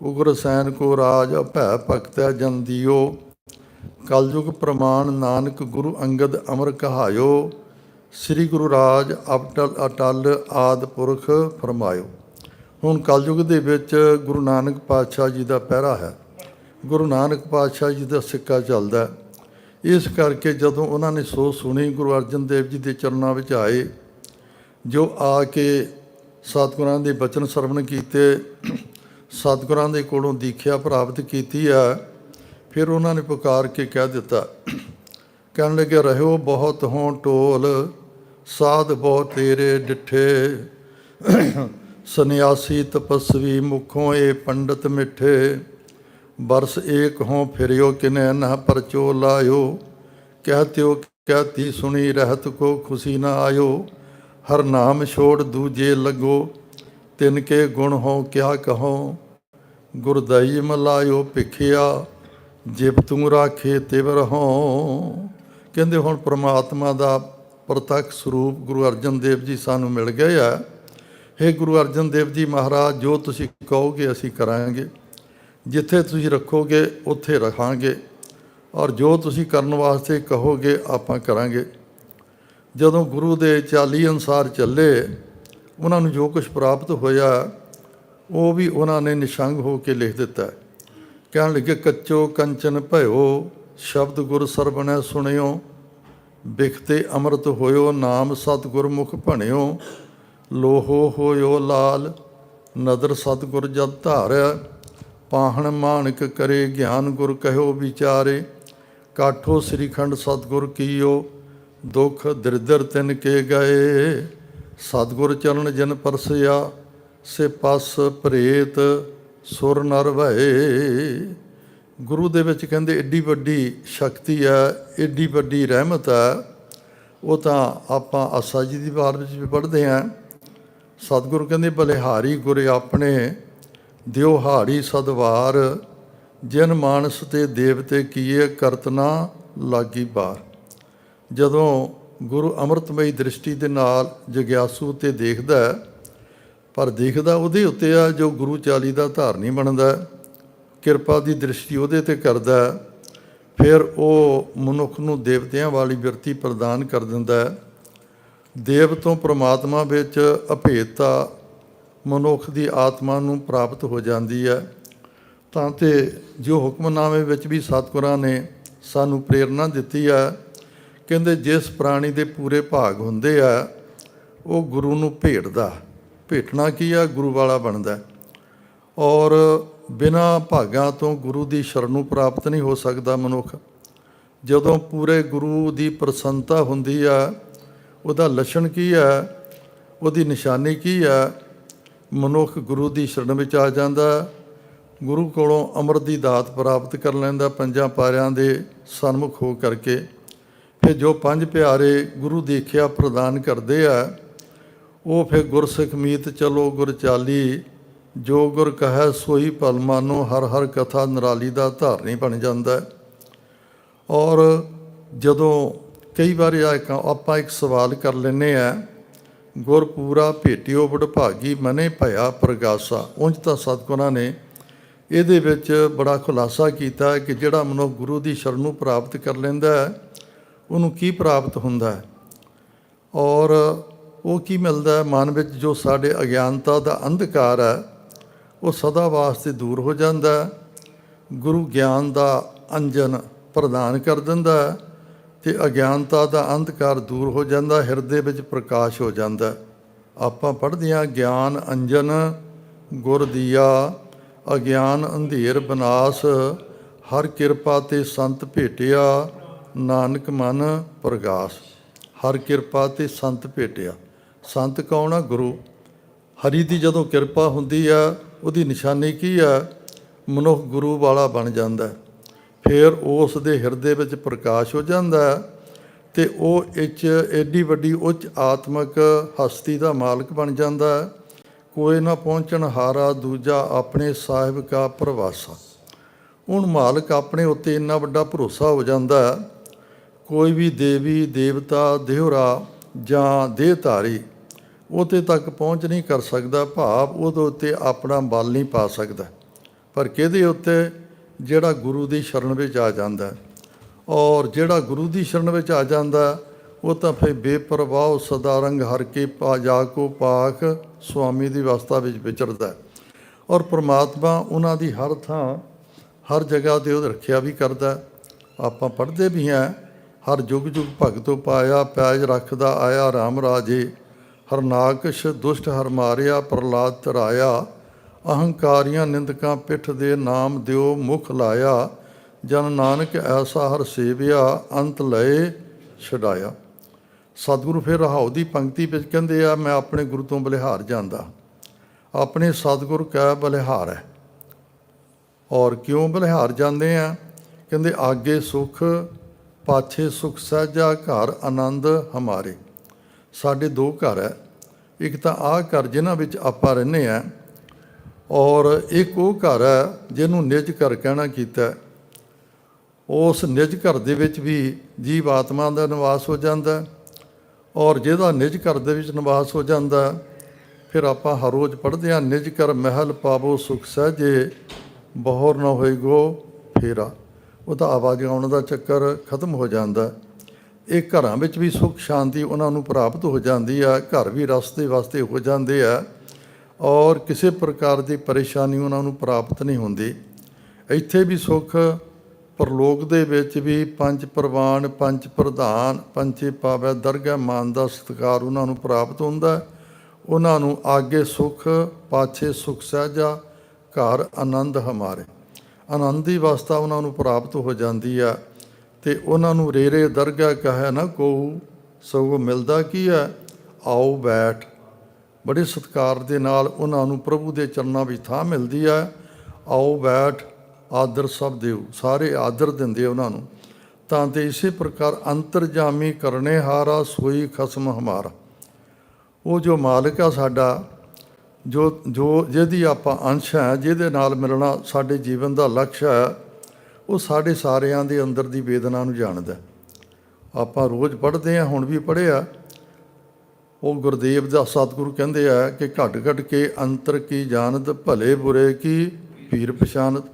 ਉਗਰ ਸੈਨ ਕੋ ਰਾਜ ਭੈ ਭਗਤੈ ਜਨ ਦਿਓ, ਕਲਯੁਗ ਪ੍ਰਮਾਣ ਨਾਨਕ ਗੁਰੂ ਅੰਗਦ ਅਮਰ ਕਹਾਇਓ ਸ੍ਰੀ ਗੁਰੂ ਰਾਜ ਅਟਲ ਅਟਲ ਆਦ ਪੁਰਖ ਫਰਮਾਇਓ। ਹੁਣ ਕਲਯੁਗ ਦੇ ਵਿੱਚ ਗੁਰੂ ਨਾਨਕ ਪਾਤਸ਼ਾਹ ਜੀ ਦਾ ਪਹਿਰਾ ਹੈ। ਗੁਰੂ ਨਾਨਕ ਪਾਤਸ਼ਾਹ ਜੀ ਦਾ ਸਿੱਕਾ ਚੱਲਦਾ ਇਸ ਕਰਕੇ ਜਦੋਂ ਉਹਨਾਂ ਨੇ ਸੋ ਸੁਣੀ, ਗੁਰੂ ਅਰਜਨ ਦੇਵ ਜੀ ਦੇ ਚਰਨਾਂ ਵਿੱਚ ਆਏ, ਜੋ ਆ ਕੇ ਸਤਿਗੁਰਾਂ ਦੇ ਬਚਨ ਸਰਵਣ ਕੀਤੇ, ਸਤਿਗੁਰਾਂ ਦੇ ਕੋਲੋਂ ਦੀਖਿਆ ਪ੍ਰਾਪਤ ਕੀਤੀ ਹੈ, ਫਿਰ ਉਹਨਾਂ ਨੇ ਪੁਕਾਰ ਕੇ ਕਹਿ ਦਿੱਤਾ, ਕਹਿਣ ਲੱਗੇ ਰਹਿਓ ਬਹੁਤ ਹੋਂ ਟੋਲ ਸਾਧ ਬਹੁ ਤੇਰੇ ਡਿਠੇ। ਸੰਨਿਆਸੀ ਤਪਸਵੀ ਮੁਖੋਂ ਏ ਪੰਡਤ ਮਿੱਠੇ। ਬਰਸ ਏਕ ਹੋ ਫਿਰਿਓ ਕਿਨੇ ਨਾ ਪਰਚੋ ਲਾਇਓ। ਕਹਤਿਓ ਕਹਤੀ ਸੁਣੀ ਰਹਿਤ ਕੋ ਖੁਸ਼ੀ ਨਾ ਆਇਓ। ਹਰ ਨਾਮ ਛੋੜ ਦੂਜੇ ਲੱਗੋ, ਤਿਨ ਕੇ ਗੁਣ ਹੋ ਕਿਆ ਕਹੋ। ਗੁਰਦਈ ਮਲਾਇਓ ਭਿਖਿਆ ਜਿਬ ਤੂੰ ਰਾਖੇ ਤਿਵ ਰਹੋ ਕਹਿੰਦੇ ਹੁਣ ਪ੍ਰਮਾਤਮਾ ਦਾ ਪ੍ਰਤੱਖ ਸਰੂਪ ਗੁਰੂ ਅਰਜਨ ਦੇਵ ਜੀ ਸਾਨੂੰ ਮਿਲ ਗਏ ਆ। हे ਗੁਰੂ ਅਰਜਨ ਦੇਵ ਜੀ ਮਹਾਰਾਜ, ਜੋ ਤੁਸੀਂ ਕਹੋਗੇ ਅਸੀਂ ਕਰਾਂਗੇ। ਜਿੱਥੇ ਤੁਸੀਂ ਰੱਖੋਗੇ, ਉੱਥੇ ਰਖਾਂਗੇ। ਔਰ ਜੋ ਤੁਸੀਂ ਕਰਨ ਵਾਸਤੇ ਕਹੋਗੇ, ਆਪਾਂ ਕਰਾਂਗੇ। ਜਦੋਂ ਗੁਰੂ ਦੇ ਚਾਲੀ ਅਨਸਾਰ ਚੱਲੇ, ਉਹਨਾਂ ਨੂੰ ਜੋ ਕੁਝ ਪ੍ਰਾਪਤ ਹੋਇਆ, ਉਹ ਵੀ ਉਹਨਾਂ ਨੇ ਨਿਸ਼ੰਗ ਹੋ ਕੇ ਲਿਖ ਦਿੱਤਾ। ਕਹਿਣ ਲੱਗੇ, ਕੱਚੋ ਕੰਚਨ ਭਇਓ, ਸ਼ਬਦ ਗੁਰ ਸਰਬਣੈ ਸੁਣਿਓ ਬਿਖਤੇ ਅੰਮ੍ਰਿਤ ਹੋਇਓ, ਨਾਮ ਸਤਿਗੁਰ ਮੁਖ ਭਣਿਓ। ਲੋਹੋ ਹੋਇਓ ਲਾਲ, ਨਦਰ ਸਤਿਗੁਰ ਜਦ ਧਾਰਿਆ ਪਾਹਣ ਮਾਨਕ ਕਰੇ ਗਿਆਨ ਗੁਰ ਕਹਿਓ ਵਿਚਾਰੇ। ਕਾਠੋ ਸ੍ਰੀਖੰਡ ਸਤਿਗੁਰ ਕੀਓ, ਦੁਖ ਦਰਿਦਰ ਤਿਨ ਕੇ ਗਏ। ਸਤਿਗੁਰ ਚਰਨ ਜਨ ਪਰਸਿਆ, ਸੇ ਪਸ ਪ੍ਰੇਤ ਸੁਰ ਨਰ ਭਏ ਗੁਰੂ ਦੇ ਵਿੱਚ ਕਹਿੰਦੇ ਏਡੀ ਵੱਡੀ ਸ਼ਕਤੀ ਹੈ ਏਡੀ ਵੱਡੀ ਰਹਿਮਤ ਹੈ ਉਹ ਤਾਂ ਆਪਾਂ ਆਸਾ ਜੀ ਦੀ ਬਾਰ ਵਿੱਚ ਵੀ ਪੜ੍ਹਦੇ ਹਾਂ ਸਤਿਗੁਰੂ ਕਹਿੰਦੇ, ਬਲਿਹਾਰੀ ਗੁਰ ਆਪਣੇ, ਦਿਓ ਹਾੜੀ ਸਦਵਾਰ, ਜਿਨ ਮਾਨਸ ਤੇ ਦੇਵਤੇ ਕੀਏ ਕਰਤਨਾ ਲਾਗੀ ਬਾਰ ਜਦੋਂ ਗੁਰੂ ਅੰਮ੍ਰਿਤਮਈ ਦ੍ਰਿਸ਼ਟੀ ਦੇ ਨਾਲ ਜਗਿਆਸੂ ਤੇ ਦੇਖਦਾ, ਪਰ ਦੇਖਦਾ ਉਹਦੇ ਉੱਤੇ ਆ ਜੋ ਗੁਰੂ ਚਾਲੀ ਦਾ ਧਾਰਨੀ ਬਣਦਾ ਹੈ। ਕਿਰਪਾ ਦੀ ਦ੍ਰਿਸ਼ਟੀ ਉਹਦੇ ਤੇ ਕਰਦਾ ਫਿਰ ਉਹ ਮਨੁੱਖ ਨੂੰ ਦੇਵਤਿਆਂ ਵਾਲੀ ਬਿਰਤੀ ਪ੍ਰਦਾਨ ਕਰ ਦਿੰਦਾ ਹੈ। ਦੇਵ ਤੋਂ ਪ੍ਰਮਾਤਮਾ ਵਿੱਚ ਅਭੇਦਤਾ ਮਨੁੱਖ ਦੀ ਆਤਮਾ ਨੂੰ ਪ੍ਰਾਪਤ ਹੋ ਜਾਂਦੀ ਹੈ। ਤਾਂ ਤੇ ਜੋ ਹੁਕਮਨਾਮੇ ਵਿੱਚ ਵੀ ਸਤਿਗੁਰਾਂ ਨੇ ਸਾਨੂੰ ਪ੍ਰੇਰਣਾ ਦਿੱਤੀ ਹੈ, ਕਹਿੰਦੇ ਜਿਸ ਪ੍ਰਾਣੀ ਦੇ ਪੂਰੇ ਭਾਗ ਹੁੰਦੇ ਆ, ਉਹ ਗੁਰੂ ਨੂੰ ਭੇਟਦਾ ਭੇਟਣਾ ਕੀ ਆ? ਗੁਰੂ ਵਾਲਾ ਬਣਦਾ ਔਰ ਬਿਨਾਂ ਭਾਗਾਂ ਤੋਂ ਗੁਰੂ ਦੀ ਸ਼ਰਨ ਨੂੰ ਪ੍ਰਾਪਤ ਨਹੀਂ ਹੋ ਸਕਦਾ ਮਨੁੱਖ। ਜਦੋਂ ਪੂਰੇ ਗੁਰੂ ਦੀ ਪ੍ਰਸੰਨਤਾ ਹੁੰਦੀ ਆ, ਉਹਦਾ ਲੱਛਣ ਕੀ ਆ? ਉਹਦੀ ਨਿਸ਼ਾਨੀ ਕੀ ਆ? ਮਨੁੱਖ ਗੁਰੂ ਦੀ ਸ਼ਰਨ ਵਿੱਚ ਆ ਜਾਂਦਾ, ਗੁਰੂ ਕੋਲੋਂ ਅੰਮ੍ਰਿਤ ਦੀ ਦਾਤ ਪ੍ਰਾਪਤ ਕਰ ਲੈਂਦਾ ਪੰਜਾਂ ਪਾਰਿਆਂ ਦੇ ਸਨਮੁਖ ਹੋ ਕਰਕੇ। ਫਿਰ ਜੋ ਪੰਜ ਪਿਆਰੇ ਗੁਰੂ ਦੇਖਿਆ ਪ੍ਰਦਾਨ ਕਰਦੇ ਆ, ਉਹ ਫਿਰ ਗੁਰਸਿੱਖ ਮੀਤ, ਚਲੋ ਗੁਰਚਾਲੀ ਜੋ ਗੁਰ ਕਹੈ ਸੋਈ ਭਲ ਮਾਨੋ, ਹਰ ਹਰ ਕਥਾ ਨਰਾਲੀ ਦਾ ਧਾਰਨੀ ਬਣ ਜਾਂਦਾ। ਹੈ ਔਰ ਜਦੋਂ ਕਈ ਵਾਰ ਆ ਆਪਾਂ ਇੱਕ ਸਵਾਲ ਕਰ ਲੈਨੇ ਆ, ਗੁਰ ਪੂਰਾ ਭੇਟਿਓ ਵਡਭਾਗੀ ਮਨੇ ਭਇਆ ਪ੍ਰਗਾਸਾ। ਉਂਝ ਤਾਂ ਸਤਿਗੁਰਾਂ ਨੇ ਇਹਦੇ ਵਿੱਚ ਬੜਾ ਖੁਲਾਸਾ ਕੀਤਾ ਕਿ ਜਿਹੜਾ ਮਨੁੱਖ ਗੁਰੂ ਦੀ ਸ਼ਰਨ ਨੂੰ ਪ੍ਰਾਪਤ ਕਰ ਲੈਂਦਾ ਹੈ, ਉਹਨੂੰ ਕੀ ਪ੍ਰਾਪਤ ਹੁੰਦਾ ਹੈ? ਔਰ ਉਹ ਕੀ ਮਿਲਦਾ ਹੈ? ਮਨ ਵਿੱਚ ਜੋ ਸਾਡੇ ਅਗਿਆਨਤਾ ਦਾ ਅੰਧਕਾਰ ਹੈ ਉਹ ਸਦਾ ਵਾਸਤੇ ਦੂਰ ਹੋ ਜਾਂਦਾ ਗੁਰੂ ਗਿਆਨ ਦਾ ਅੰਜਨ ਪ੍ਰਦਾਨ ਕਰ ਦਿੰਦਾ ਹੈ ਤੇ ਅਗਿਆਨਤਾ ਦਾ ਅੰਧਕਾਰ ਦੂਰ ਹੋ ਜਾਂਦਾ ਹਿਰਦੇ ਵਿੱਚ ਪ੍ਰਕਾਸ਼ ਹੋ ਜਾਂਦਾ ਆਪਾਂ ਪੜ੍ਹਦੇ ਹਾਂ, ਗਿਆਨ ਅੰਜਨ ਗੁਰ ਦੀਆ, ਅਗਿਆਨ ਅੰਧੇਰ ਬਨਾਸ, ਹਰ ਕਿਰਪਾ ਤੇ ਸੰਤ ਭੇਟਿਆ, ਨਾਨਕ ਮਨ ਪ੍ਰਗਾਸ। ਹਰ ਕਿਰਪਾ ਤੇ ਸੰਤ ਭੇਟਿਆ। ਸੰਤ ਕੌਣ ਆ? ਗੁਰੂ। ਹਰੀ ਦੀ ਜਦੋਂ ਕਿਰਪਾ ਹੁੰਦੀ ਆ ਉਹਦੀ ਨਿਸ਼ਾਨੀ ਕੀ ਆ? ਮਨੁੱਖ ਗੁਰੂ ਵਾਲਾ ਬਣ ਜਾਂਦਾ ਫਿਰ ਉਸ ਦੇ ਹਿਰਦੇ ਵਿੱਚ ਪ੍ਰਕਾਸ਼ ਹੋ ਜਾਂਦਾ ਹੈ ਤੇ ਉਹ ਇੱਚ ਐਡੀ ਵੱਡੀ ਉੱਚ ਆਤਮਿਕ ਹਸਤੀ ਦਾ ਮਾਲਕ ਬਣ ਜਾਂਦਾ ਕੋਈ ਨਾ ਪਹੁੰਚਣ ਹਾਰਾ, ਦੂਜਾ ਆਪਣੇ ਸਾਹਿਬ ਕਾ ਪ੍ਰਵਾਸਾ। ਹੁਣ ਮਾਲਕ ਆਪਣੇ ਉੱਤੇ ਇੰਨਾ ਵੱਡਾ ਭਰੋਸਾ ਹੋ ਜਾਂਦਾ ਕੋਈ ਵੀ ਦੇਵੀ, ਦੇਵਤਾ ਦੇਹਰਾ ਜਾਂ ਦੇਹਧਾਰੀ ਉਹਦੇ ਤੱਕ ਪਹੁੰਚ ਨਹੀਂ ਕਰ ਸਕਦਾ, ਭਾਵ ਉਹਦੇ ਉੱਤੇ ਆਪਣਾ ਬਲ ਨਹੀਂ ਪਾ ਸਕਦਾ। ਪਰ ਕਿਹਦੇ ਉੱਤੇ? ਜਿਹੜਾ ਗੁਰੂ ਦੀ ਸ਼ਰਨ ਵਿੱਚ ਆ ਜਾਂਦਾ। ਔਰ ਜਿਹੜਾ ਗੁਰੂ ਦੀ ਸ਼ਰਨ ਵਿੱਚ ਆ ਜਾਂਦਾ, ਉਹ ਤਾਂ ਫਿਰ ਬੇਪਰਵਾਹ ਸਦਾ ਰੰਗ ਹਰ ਕੇ ਪਾ, ਜਾ ਕੋ ਪਾਖ ਸੁਆਮੀ ਦੀ ਅਵਸਥਾ ਵਿੱਚ ਵਿਚਰਦਾ ਔਰ ਪ੍ਰਮਾਤਮਾ ਉਹਨਾਂ ਦੀ ਹਰ ਥਾਂ, ਹਰ ਜਗ੍ਹਾ ਤੇ ਉਹ ਰੱਖਿਆ ਵੀ ਕਰਦਾ ਆਪਾਂ ਪੜ੍ਹਦੇ ਵੀ ਹਾਂ, ਹਰ ਜੁਗ ਜੁਗ ਭਗਤੋ ਪਾਇਆ, ਪੈਜ ਰੱਖਦਾ ਆਇਆ ਰਾਮ ਰਾਜੇ। ਹਰਨਾਕਸ਼ ਦੁਸ਼ਟ ਹਰ ਮਾਰਿਆ ਪ੍ਰਲਾਦ ਤਰਾਇਆ ਅਹੰਕਾਰੀਆਂ ਨਿੰਦਕਾਂ ਪਿੱਠ ਦੇ ਨਾਮ ਦਿਓ ਮੁਖ ਲਾਇਆ। ਜਨ ਨਾਨਕ ਐਸਾ ਹਰ ਸੇਵਿਆ, ਅੰਤ ਲਏ ਛਡਾਇਆ। ਸਤਿਗੁਰੂ ਫਿਰ ਰਹਾਉ ਦੀ ਪੰਕਤੀ ਵਿੱਚ ਕਹਿੰਦੇ ਆ, ਮੈਂ ਆਪਣੇ ਗੁਰੂ ਤੋਂ ਬਲਿਹਾਰ ਜਾਂਦਾ ਆਪਣੇ ਸਤਿਗੁਰ ਕੈ ਬਲਿਹਾਰ ਹੈ। ਔਰ ਕਿਉਂ ਬਲਿਹਾਰ ਜਾਂਦੇ ਆ? ਕਹਿੰਦੇ, ਆਗੇ ਸੁਖ, ਪਾਛੇ ਸੁਖ ਸਹਿਜਾ, ਘਰ ਆਨੰਦ ਹਮਾਰੇ। ਸਾਡੇ ਦੋ ਘਰ ਹੈ। ਇੱਕ ਤਾਂ ਆਹ ਘਰ ਜਿਨ੍ਹਾਂ ਵਿੱਚ ਆਪਾਂ ਰਹਿੰਦੇ ਆ ਔਰ ਇੱਕ ਉਹ ਘਰ ਹੈ ਜਿਹਨੂੰ ਨਿਜ ਘਰ ਕਹਿਣਾ ਕੀਤਾ ਉਸ ਨਿਜ ਘਰ ਦੇ ਵਿੱਚ ਵੀ ਜੀਵ ਆਤਮਾ ਦਾ ਨਿਵਾਸ ਹੋ ਜਾਂਦਾ ਔਰ ਜਿਹਦਾ ਨਿਜ ਘਰ ਦੇ ਵਿੱਚ ਨਿਵਾਸ ਹੋ ਜਾਂਦਾ ਫਿਰ ਆਪਾਂ ਹਰ ਰੋਜ਼ ਪੜ੍ਹਦੇ ਹਾਂ, ਨਿਜ ਘਰ ਮਹਿਲ ਪਾਵੋ ਸੁਖ ਸਹਿਜੇ, ਬਹੁਰ ਨਾ ਹੋਏਗੋ ਫੇਰਾ। ਉਹਦਾ ਆਵਾਜ਼ ਆਉਣ ਦਾ ਚੱਕਰ ਖਤਮ ਹੋ ਜਾਂਦਾ ਇਹ ਘਰਾਂ ਵਿੱਚ ਵੀ ਸੁੱਖ ਸ਼ਾਂਤੀ ਉਹਨਾਂ ਨੂੰ ਪ੍ਰਾਪਤ ਹੋ ਜਾਂਦੀ ਆ, ਘਰ ਵੀ ਰਸਤੇ ਵਾਸਤੇ ਹੋ ਜਾਂਦੇ ਆ ਔਰ ਕਿਸੇ ਪ੍ਰਕਾਰ ਦੀ ਪਰੇਸ਼ਾਨੀ ਉਹਨਾਂ ਨੂੰ ਪ੍ਰਾਪਤ ਨਹੀਂ ਹੁੰਦੀ। ਇੱਥੇ ਵੀ ਸੁੱਖ, ਪਰਲੋਕ ਦੇ ਵਿੱਚ ਵੀ ਪੰਜ ਪ੍ਰਵਾਨ, ਪੰਜ ਪ੍ਰਧਾਨ ਪੰਚੇ ਪਾਵੈ ਦਰਗਾਹ ਮਾਨ ਦਾ ਸਤਿਕਾਰ ਉਹਨਾਂ ਨੂੰ ਪ੍ਰਾਪਤ ਹੁੰਦਾ। ਉਹਨਾਂ ਨੂੰ ਆਗੇ ਸੁਖ, ਪਾਛੇ ਸੁਖ ਸਹਿਜਾ, ਘਰ ਆਨੰਦ ਹਮਾਰੇ। ਆਨੰਦ ਦੀ ਅਵਸਥਾ ਉਹਨਾਂ ਨੂੰ ਪ੍ਰਾਪਤ ਹੋ ਜਾਂਦੀ ਆ। ਤੇ ਉਹਨਾਂ ਨੂੰ ਰੇਰੇ ਦਰਗਾਹ ਕਹੈ, ਨਾ ਕੋ ਸਗੋਂ ਮਿਲਦਾ ਕੀ ਹੈ? ਆਓ ਬੈਠ। ਬੜੇ ਸਤਿਕਾਰ ਦੇ ਨਾਲ ਉਹਨਾਂ ਨੂੰ ਪ੍ਰਭੂ ਦੇ ਚਰਨਾਂ ਵਿੱਚ ਥਾਂ ਮਿਲਦੀ ਹੈ ਆਓ ਬੈਠ, ਆਦਰ ਸਭ ਦਿਓ। ਸਾਰੇ ਆਦਰ ਦਿੰਦੇ ਉਹਨਾਂ ਨੂੰ। ਤਾਂ ਤੇ ਇਸੇ ਪ੍ਰਕਾਰ ਅੰਤਰਜਾਮੀ ਕਰਨੇ ਹਾਰਾ ਸੋਈ ਖਸਮ ਹਮਾਰਾ। ਉਹ ਜੋ ਮਾਲਕ ਆ ਸਾਡਾ, ਜੋ ਜੋ ਜਿਹਦੀ ਆਪਾਂ ਅੰਸ਼ ਹੈ, ਜਿਹਦੇ ਨਾਲ ਮਿਲਣਾ ਸਾਡੇ ਜੀਵਨ ਦਾ ਲਕਸ਼ ਹੈ ਉਹ ਸਾਡੇ ਸਾਰਿਆਂ ਦੇ ਅੰਦਰ ਦੀ ਵੇਦਨਾ ਨੂੰ ਜਾਣਦਾ ਆਪਾਂ ਰੋਜ਼ ਪੜ੍ਹਦੇ ਆ ਹੁਣ ਵੀ ਪੜ੍ਹਿਆ। ਉਹ ਗੁਰਦੇਵ ਦਾ ਸਤਿਗੁਰੂ ਕਹਿੰਦੇ ਆ ਕਿ ਘਟ ਘਟ ਕੇ ਅੰਤਰ ਕੀ ਜਾਣਤ ਭਲੇ ਬੁਰੇ ਕੀ ਪੀਰ ਪਛਾਨਤ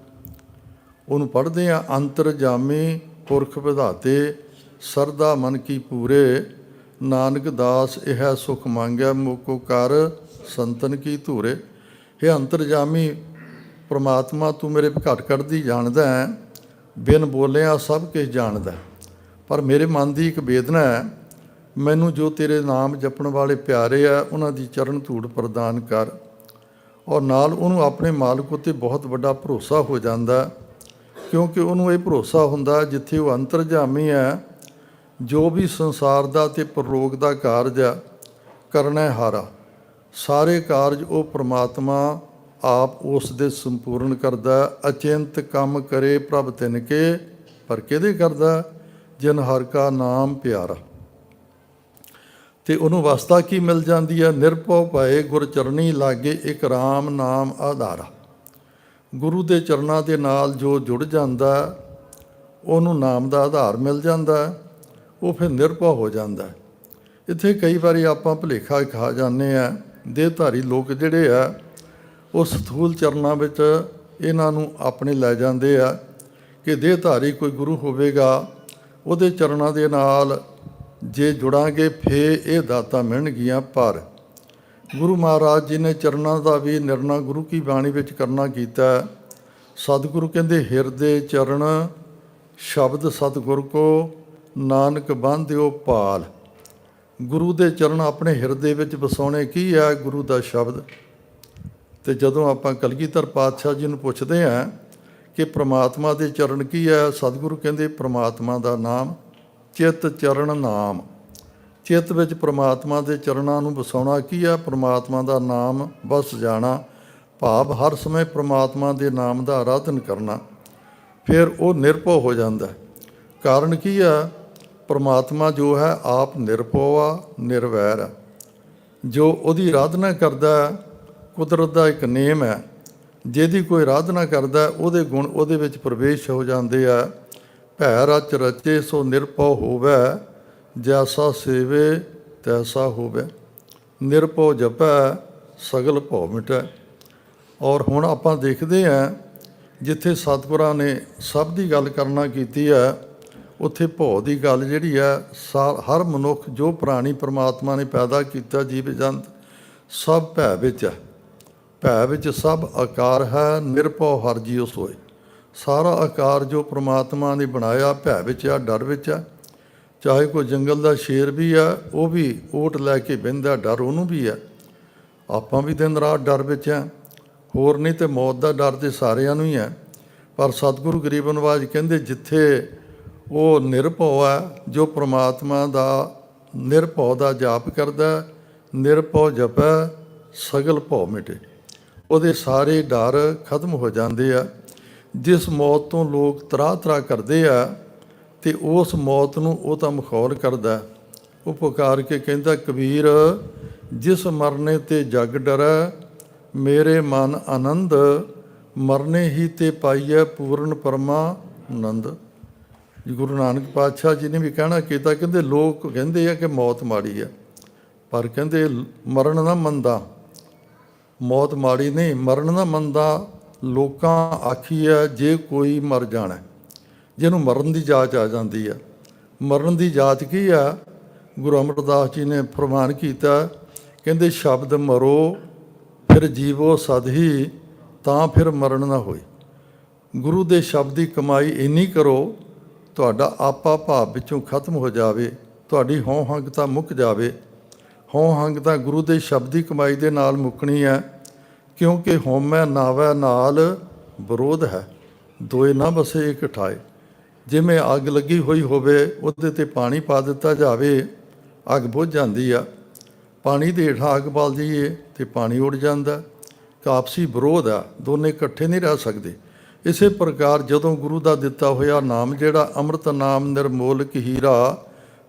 ਉਹਨੂੰ ਪੜ੍ਹਦੇ ਆ ਅੰਤਰ ਜਾਮੀ ਪੁਰਖ ਵਿਧਾਤੇ, ਸਰਦਾ ਮਨ ਕੀ ਪੂਰੇ। ਨਾਨਕ ਦਾਸ ਇਹ ਸੁਖ ਮੰਗਿਆ, ਮੋਕੋ ਕਰ ਸੰਤਨ ਕੀ ਧੂਰੇ। ਇਹ ਅੰਤਰਜਾਮੀ ਪ੍ਰਮਾਤਮਾ ਤੂੰ ਮੇਰੇ ਘਟ ਕੱਢਦੀ ਜਾਣਦਾ ਹੈ। ਬਿਨ ਬੋਲਿਆ ਸਭ ਕੁਝ ਜਾਣਦਾ ਪਰ ਮੇਰੇ ਮਨ ਦੀ ਇੱਕ ਵੇਦਨਾ ਹੈ, ਮੈਨੂੰ ਜੋ ਤੇਰੇ ਨਾਮ ਜਪਣ ਵਾਲੇ ਪਿਆਰੇ ਆ, ਉਹਨਾਂ ਦੀ ਚਰਨ ਧੂੜ ਪ੍ਰਦਾਨ ਕਰ। ਔਰ ਨਾਲ ਉਹਨੂੰ ਆਪਣੇ ਮਾਲਕ ਉਤੇ ਬਹੁਤ ਵੱਡਾ ਭਰੋਸਾ ਹੋ ਜਾਂਦਾ ਕਿਉਂਕਿ ਉਹਨੂੰ ਇਹ ਭਰੋਸਾ ਹੁੰਦਾ ਜਿੱਥੇ ਉਹ ਅੰਤਰਜਾਮੀ ਹੈ, ਜੋ ਵੀ ਸੰਸਾਰ ਦਾ ਤੇ ਪ੍ਰੋਗ ਦਾ ਕਾਰਜ ਆ ਕਰਨਾ ਹੈ ਹਾਰਾ। ਸਾਰੇ ਕਾਰਜ ਉਹ ਪ੍ਰਮਾਤਮਾ ਆਪ ਉਸ ਦੇ ਸੰਪੂਰਨ ਕਰਦਾ, ਅਚਿੰਤ ਕੰਮ ਕਰੇ ਪ੍ਰਭ ਤਿਨ ਕੇ, ਪਰ ਕਿਹਦੇ ਕਰਦਾ? ਜਿਨ ਹਰ ਕਾ ਨਾਮ ਪਿਆਰਾ। ਤੇ ਉਹਨੂੰ ਵਸਤਾ ਕੀ ਮਿਲ ਜਾਂਦੀ ਹੈ? ਨਿਰਭਉ ਭਏ ਗੁਰ ਚਰਣੀ ਲਾਗੇ ਇੱਕ RAM ਨਾਮ ਆਧਾਰਾ। ਗੁਰੂ ਦੇ ਚਰਨਾਂ ਦੇ ਨਾਲ ਜੋ ਜੁੜ ਜਾਂਦਾ, ਉਹਨੂੰ ਨਾਮ ਦਾ ਆਧਾਰ ਮਿਲ ਜਾਂਦਾ, ਉਹ ਫਿਰ ਨਿਰਭਉ ਹੋ ਜਾਂਦਾ। ਇੱਥੇ ਕਈ ਵਾਰੀ ਆਪਾਂ ਭੁਲੇਖਾ ਖਾ ਜਾਂਦੇ ਆ ਦੇਹਧਾਰੀ ਲੋਕ ਜਿਹੜੇ ਆ ਉਹ ਸਥੂਲ ਚਰਨਾਂ ਵਿੱਚ ਇਹਨਾਂ ਨੂੰ ਆਪਣੇ ਲੈ ਜਾਂਦੇ ਆ ਕਿ ਦੇਹਧਾਰੀ ਕੋਈ ਗੁਰੂ ਹੋਵੇਗਾ, ਉਹਦੇ ਚਰਨਾਂ ਦੇ ਨਾਲ ਜੇ ਜੁੜਾਂਗੇ ਫੇ ਇਹ ਦਾਤਾ ਮਿਲਣਗੀਆਂ ਪਰ। ਗੁਰੂ ਮਹਾਰਾਜ ਜੀ ਨੇ ਚਰਨਾਂ ਦਾ ਵੀ ਨਿਰਣਾ ਗੁਰੂ ਕੀ ਬਾਣੀ ਵਿੱਚ ਕਰਨਾ ਕੀਤਾ। ਸਤਿਗੁਰੂ ਕਹਿੰਦੇ, ਹਿਰਦੇ ਚਰਨ ਸ਼ਬਦ ਸਤਿਗੁਰ ਕੋ, ਨਾਨਕ ਬੰਧਿਓ ਪਾਲ ਗੁਰੂ ਦੇ ਚਰਨ ਆਪਣੇ ਹਿਰਦੇ ਵਿੱਚ ਵਸਾਉਣੇ ਕੀ ਹੈ ਗੁਰੂ ਦਾ ਸ਼ਬਦ। ਤੇ ਜਦੋਂ ਆਪਾਂ ਕਲਗੀਧਰ ਪਾਤਸ਼ਾਹ ਜੀ ਨੂੰ ਪੁੱਛਦੇ ਹਾਂ ਕਿ ਪ੍ਰਮਾਤਮਾ ਦੇ ਚਰਨ ਕੀ ਹੈ, ਸਤਿਗੁਰੂ ਕਹਿੰਦੇ ਪ੍ਰਮਾਤਮਾ ਦਾ ਨਾਮ, ਚਿੱਤ ਚਰਨ ਨਾਮ। ਚਿੱਤ ਵਿੱਚ ਪ੍ਰਮਾਤਮਾ ਦੇ ਚਰਨਾਂ ਨੂੰ ਵਸਾਉਣਾ ਕੀ ਹੈ ਪ੍ਰਮਾਤਮਾ ਦਾ ਨਾਮ ਬਸ ਜਾਣਾ, ਭਾਵ ਹਰ ਸਮੇਂ ਪ੍ਰਮਾਤਮਾ ਦੇ ਨਾਮ ਦਾ ਆਰਾਧਨ ਕਰਨਾ। ਫਿਰ ਉਹ ਨਿਰਭਉ ਹੋ ਜਾਂਦਾ। ਕਾਰਨ ਕੀ ਆ? ਪ੍ਰਮਾਤਮਾ ਜੋ ਹੈ, ਆਪ ਨਿਰਭਉ ਆ ਨਿਰਵੈਰ। ਆ ਜੋ ਉਹਦੀ ਆਰਾਧਨਾ ਕਰਦਾ ਕੁਦਰਤ ਦਾ ਇੱਕ ਨੇਮ ਹੈ, ਜਿਹਦੀ ਕੋਈ ਆਰਾਧਨਾ ਕਰਦਾ ਉਹਦੇ ਗੁਣ ਉਹਦੇ ਵਿੱਚ ਪ੍ਰਵੇਸ਼ ਹੋ ਜਾਂਦੇ ਆ। ਭੈ ਰਚ ਰਚੇ ਸੋ ਨਿਰਭਉ ਹੋਵੇ, ਜੈਸਾ ਸੇਵੇ ਤੈਸਾ ਹੋਵੇ। ਨਿਰਭਉ ਜਪੈ, ਸਗਲ ਭਉ ਮਿਟੈ। ਔਰ ਹੁਣ ਆਪਾਂ ਦੇਖਦੇ ਹਾਂ, ਜਿੱਥੇ ਸਤਿਗੁਰਾਂ ਨੇ ਸਭ ਦੀ ਗੱਲ ਕਰਨਾ ਕੀਤੀ ਹੈ, ਉੱਥੇ ਭਉ ਦੀ ਗੱਲ ਜਿਹੜੀ ਹੈ ਸਾ- ਹਰ ਮਨੁੱਖ ਜੋ ਪ੍ਰਾਣੀ ਪ੍ਰਮਾਤਮਾ ਨੇ ਪੈਦਾ ਕੀਤਾ ਜੀਵ ਜੰਤ, ਸਭ ਭੈ ਵਿੱਚ ਹੈ। ਭੈ ਵਿੱਚ ਸਭ ਆਕਾਰ ਹੈ ਨਿਰਭਉ ਹਰ ਜੀਉ ਸੋਏ। ਸਾਰਾ ਆਕਾਰ ਜੋ ਪ੍ਰਮਾਤਮਾ ਨੇ ਬਣਾਇਆ ਭੈ ਵਿੱਚ ਆ ਡਰ ਵਿੱਚ ਆ ਚਾਹੇ ਕੋਈ ਜੰਗਲ ਦਾ ਸ਼ੇਰ ਵੀ ਆ ਉਹ ਵੀ ਓਟ ਲੈ ਕੇ ਬਹਿੰਦਾ ਡਰ ਉਹਨੂੰ ਵੀ ਆ ਆਪਾਂ ਵੀ ਦਿਨ ਰਾਤ ਡਰ ਵਿੱਚ ਆ ਹੋਰ ਨਹੀਂ ਤੇ ਮੌਤ ਦਾ ਡਰ ਤੇ ਸਾਰਿਆਂ ਨੂੰ ਹੀ ਹੈ। ਪਰ ਸਤਿਗੁਰੂ ਗਰੀਬ ਨਵਾਜ ਕਹਿੰਦੇ ਜਿੱਥੇ ਉਹ ਨਿਰਭਉ ਹੈ ਜੋ ਪ੍ਰਮਾਤਮਾ ਦਾ ਨਿਰਭਉ ਦਾ ਜਾਪ ਕਰਦਾ ਹੈ, ਨਿਰਭਉ ਜਪੈ ਸਗਲ ਭਉ ਮਿਟੇ। ਉਹਦੇ ਸਾਰੇ ਡਰ ਖਤਮ ਹੋ ਜਾਂਦੇ ਆ। ਜਿਸ ਮੌਤ ਤੋਂ ਲੋਕ ਤਰਾਹ ਤਰਾਹ ਕਰਦੇ ਆ ਤੇ ਉਸ ਮੌਤ ਨੂੰ ਉਹ ਤਾਂ ਮਖੌਲ ਕਰਦਾ। ਉਹ ਪੁਕਾਰ ਕੇ ਕਹਿੰਦਾ, ਕਬੀਰ, ਜਿਸ ਮਰਨੇ ਤੇ ਜਗ ਡਰੈ, ਮੇਰੇ ਮਨ ਆਨੰਦ, ਮਰਨੇ ਹੀ ਤੇ ਪਾਈਐ ਪੂਰਨ ਪਰਮਾ ਆਨੰਦ। ਗੁਰੂ ਨਾਨਕ ਪਾਤਸ਼ਾਹ ਜੀ ਨੇ ਵੀ ਕਹਿਣਾ ਕੀਤਾ, ਕਹਿੰਦੇ ਲੋਕ ਕਹਿੰਦੇ ਆ ਕਿ ਮੌਤ ਮਾੜੀ ਆ, ਪਰ ਕਹਿੰਦੇ ਮਰਨ ਨਾ ਮੰਦਾ ਮੌਤ ਮਾੜੀ ਨਹੀਂ, ਮਰਨ ਦਾ ਮੰਦਾ ਲੋਕਾਂ ਆਖੀ ਹੈ, ਜੇ ਕੋਈ ਮਰ ਜਾਣਾ। ਜਿਹਨੂੰ ਮਰਨ ਦੀ ਜਾਚ ਆ ਜਾਂਦੀ ਆ ਮਰਨ ਦੀ ਜਾਚ ਕੀ ਆ ਗੁਰੂ ਅਮਰਦਾਸ ਜੀ ਨੇ ਫਰਮਾਨ ਕੀਤਾ, ਕਹਿੰਦੇ ਸ਼ਬਦ ਮਰੋ, ਫਿਰ ਜੀਵੋ ਸਦ ਹੀ, ਤਾਂ ਫਿਰ ਮਰਨ ਨਾ ਹੋਏ। ਗੁਰੂ ਦੇ ਸ਼ਬਦ ਦੀ ਕਮਾਈ ਇੰਨੀ ਕਰੋ, ਤੁਹਾਡਾ ਆਪਾ ਭਾਵ ਵਿੱਚੋਂ ਖਤਮ ਹੋ ਜਾਵੇ, ਤੁਹਾਡੀ ਹਉ ਹੰਗਤਾ ਮੁੱਕ ਜਾਵੇ। ਹਉ ਹੰਗਤਾ ਗੁਰੂ ਦੇ ਸ਼ਬਦੀ ਕਮਾਈ ਦੇ ਨਾਲ ਮੁੱਕਣੀ ਹੈ, ਕਿਉਂਕਿ ਹਉਮੈ ਨਾਵੈ ਨਾਲ ਵਿਰੋਧ ਹੈ, ਦੋਏ ਨਾ ਬਸੇ ਇੱਕਠਾਏ ਜਿਵੇਂ ਅੱਗ ਲੱਗੀ ਹੋਈ ਹੋਵੇ, ਉਹਦੇ ਤੇ ਪਾਣੀ ਪਾ ਦਿੱਤਾ ਜਾਵੇ, ਅੱਗ ਬੁਝ ਜਾਂਦੀ ਆ। ਪਾਣੀ ਦੇ ਹੇਠਾਂ ਅੱਗ ਬਾਲ ਜਾਈਏ ਤੇ ਪਾਣੀ ਉੱਡ ਜਾਂਦਾ। ਕਾਪਸੀ ਵਿਰੋਧ ਆ, ਦੋਨੇ ਇਕੱਠੇ ਨਹੀਂ ਰਹਿ ਸਕਦੇ। ਇਸੇ ਪ੍ਰਕਾਰ ਜਦੋਂ ਗੁਰੂ ਦਾ ਦਿੱਤਾ ਹੋਇਆ ਨਾਮ, ਜਿਹੜਾ ਅੰਮ੍ਰਿਤ ਨਾਮ ਨਿਰਮੋਲਕ ਹੀਰਾ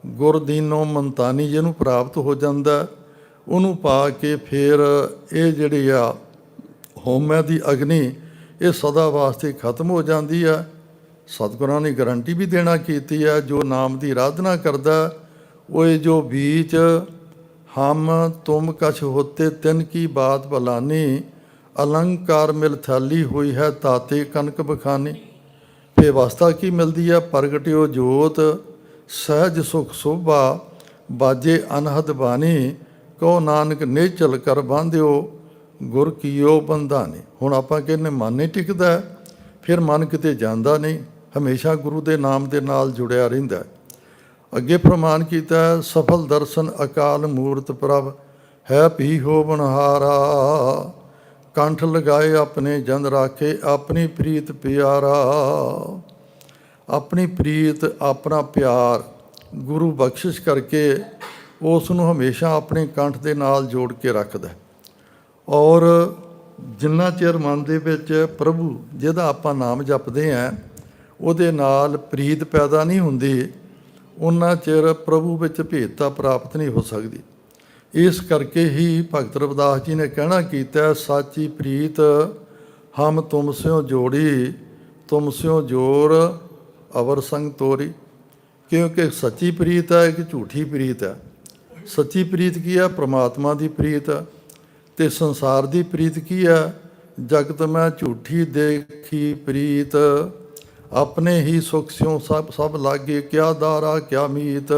ਗੁਰਦੀਨੋਂ ਮੰਤਾਨੀ ਜਿਹਨੂੰ ਪ੍ਰਾਪਤ ਹੋ ਜਾਂਦਾ ਉਹਨੂੰ ਪਾ ਕੇ ਫਿਰ ਇਹ ਜਿਹੜੀ ਆ ਹੋਮੈ ਦੀ ਅਗਨੀ, ਇਹ ਸਦਾ ਵਾਸਤੇ ਖਤਮ ਹੋ ਜਾਂਦੀ ਆ। ਸਤਿਗੁਰਾਂ ਨੇ ਗਾਰੰਟੀ ਵੀ ਦੇਣਾ ਕੀਤੀ ਆ, ਜੋ ਨਾਮ ਦੀ ਆਰਾਧਨਾ ਕਰਦਾ ਉਹ ਇਹ ਜੋ ਬੀਚ, ਹਮ ਤੁਮ ਕਛ ਹੋਤੇ, ਤਿਨ ਕੀ ਬਾਤ ਬਲਾਨੀ ਅਲੰਕਾਰ ਮਿਲ ਥਾਲੀ ਹੋਈ ਹੈ, ਤਾਤੇ ਕਨਕ ਬਖਾਨੀ। ਫੇ ਵਸਤਾ ਕੀ ਮਿਲਦੀ ਹੈ ਪ੍ਰਗਟਿਓ ਜੋਤ ਸਹਿਜ ਸੁਖ ਸੋਭਾ ਬਾਜੇ ਅਨਹਦ ਬਾਣੀ ਕੋ ਨਾਨਕ ਨੇਚਲ ਕਰ ਬਾਂਧਿਓ, ਗੁਰ ਕੀਓ ਬੰਧਾਨੇ। ਹੁਣ ਆਪਾਂ ਕਹਿੰਦੇ ਮਨ ਨਹੀਂ ਟਿਕਦਾ, ਫਿਰ ਮਨ ਕਿਤੇ ਜਾਂਦਾ ਨਹੀਂ, ਹਮੇਸ਼ਾ ਗੁਰੂ ਦੇ ਨਾਮ ਦੇ ਨਾਲ ਜੁੜਿਆ ਰਹਿੰਦਾ। ਅੱਗੇ ਪ੍ਰਮਾਣ ਕੀਤਾ, ਸਫਲ ਦਰਸ਼ਨ ਅਕਾਲ ਮੂਰਤ ਪ੍ਰਭ, ਹੈ ਪੀ ਹੋ ਬਨਹਾਰਾ। ਕੰਠ ਲਗਾਏ ਆਪਣੇ, ਜਨ ਰਾਖੇ ਆਪਣੀ ਪ੍ਰੀਤ ਪਿਆਰਾ। ਆਪਣੀ ਪ੍ਰੀਤ ਆਪਣਾ ਪਿਆਰ ਗੁਰੂ ਬਖਸ਼ਿਸ਼ ਕਰਕੇ ਉਸ ਨੂੰ ਹਮੇਸ਼ਾ ਆਪਣੇ ਕੰਠ ਦੇ ਨਾਲ ਜੋੜ ਕੇ ਰੱਖਦਾ ਔਰ ਜਿੰਨਾ ਚਿਰ ਮਨ ਦੇ ਵਿੱਚ ਪ੍ਰਭੂ ਜਿਹਦਾ ਆਪਾਂ ਨਾਮ ਜਪਦੇ ਆਂ ਉਹਦੇ ਨਾਲ ਪ੍ਰੀਤ ਪੈਦਾ ਨਹੀਂ ਹੁੰਦੀ ਉਹਨਾਂ ਚਿਰ ਪ੍ਰਭੂ ਵਿੱਚ ਭੇਦਤਾ ਪ੍ਰਾਪਤ ਨਹੀਂ ਹੋ ਸਕਦੀ। ਇਸ ਕਰਕੇ ਹੀ ਭਗਤ ਰਵਿਦਾਸ ਜੀ ਨੇ ਕਹਿਣਾ ਕੀਤਾ ਹੈ, ਸਾਚੀ ਪ੍ਰੀਤ ਹਮ ਤੁਮ ਸਿਓ ਜੋੜੀ ਤੁਮ ਸਿਓ ਜੋੜ ਅਵਰ ਸੰਗ ਤੋਰੀ, ਕਿਉਂਕਿ ਸੱਚੀ ਪ੍ਰੀਤ ਹੈ ਕਿ ਝੂਠੀ ਪ੍ਰੀਤ ਹੈ ਸੱਚੀ ਪ੍ਰੀਤ ਕੀ ਹੈ ਪ੍ਰਮਾਤਮਾ ਦੀ ਪ੍ਰੀਤ ਹੈ ਤੇ ਸੰਸਾਰ ਦੀ ਪ੍ਰੀਤ ਕੀ ਹੈ ਜਗਤ ਮੈਂ ਝੂਠੀ ਦੇਖੀ ਪ੍ਰੀਤ। ਆਪਣੇ ਹੀ ਸੁਖ ਸਿਉ ਸਭ ਸਭ ਲਾਗੇ ਕਿਆ ਦਾਰਾ, ਕਿਆ ਮੀਤ।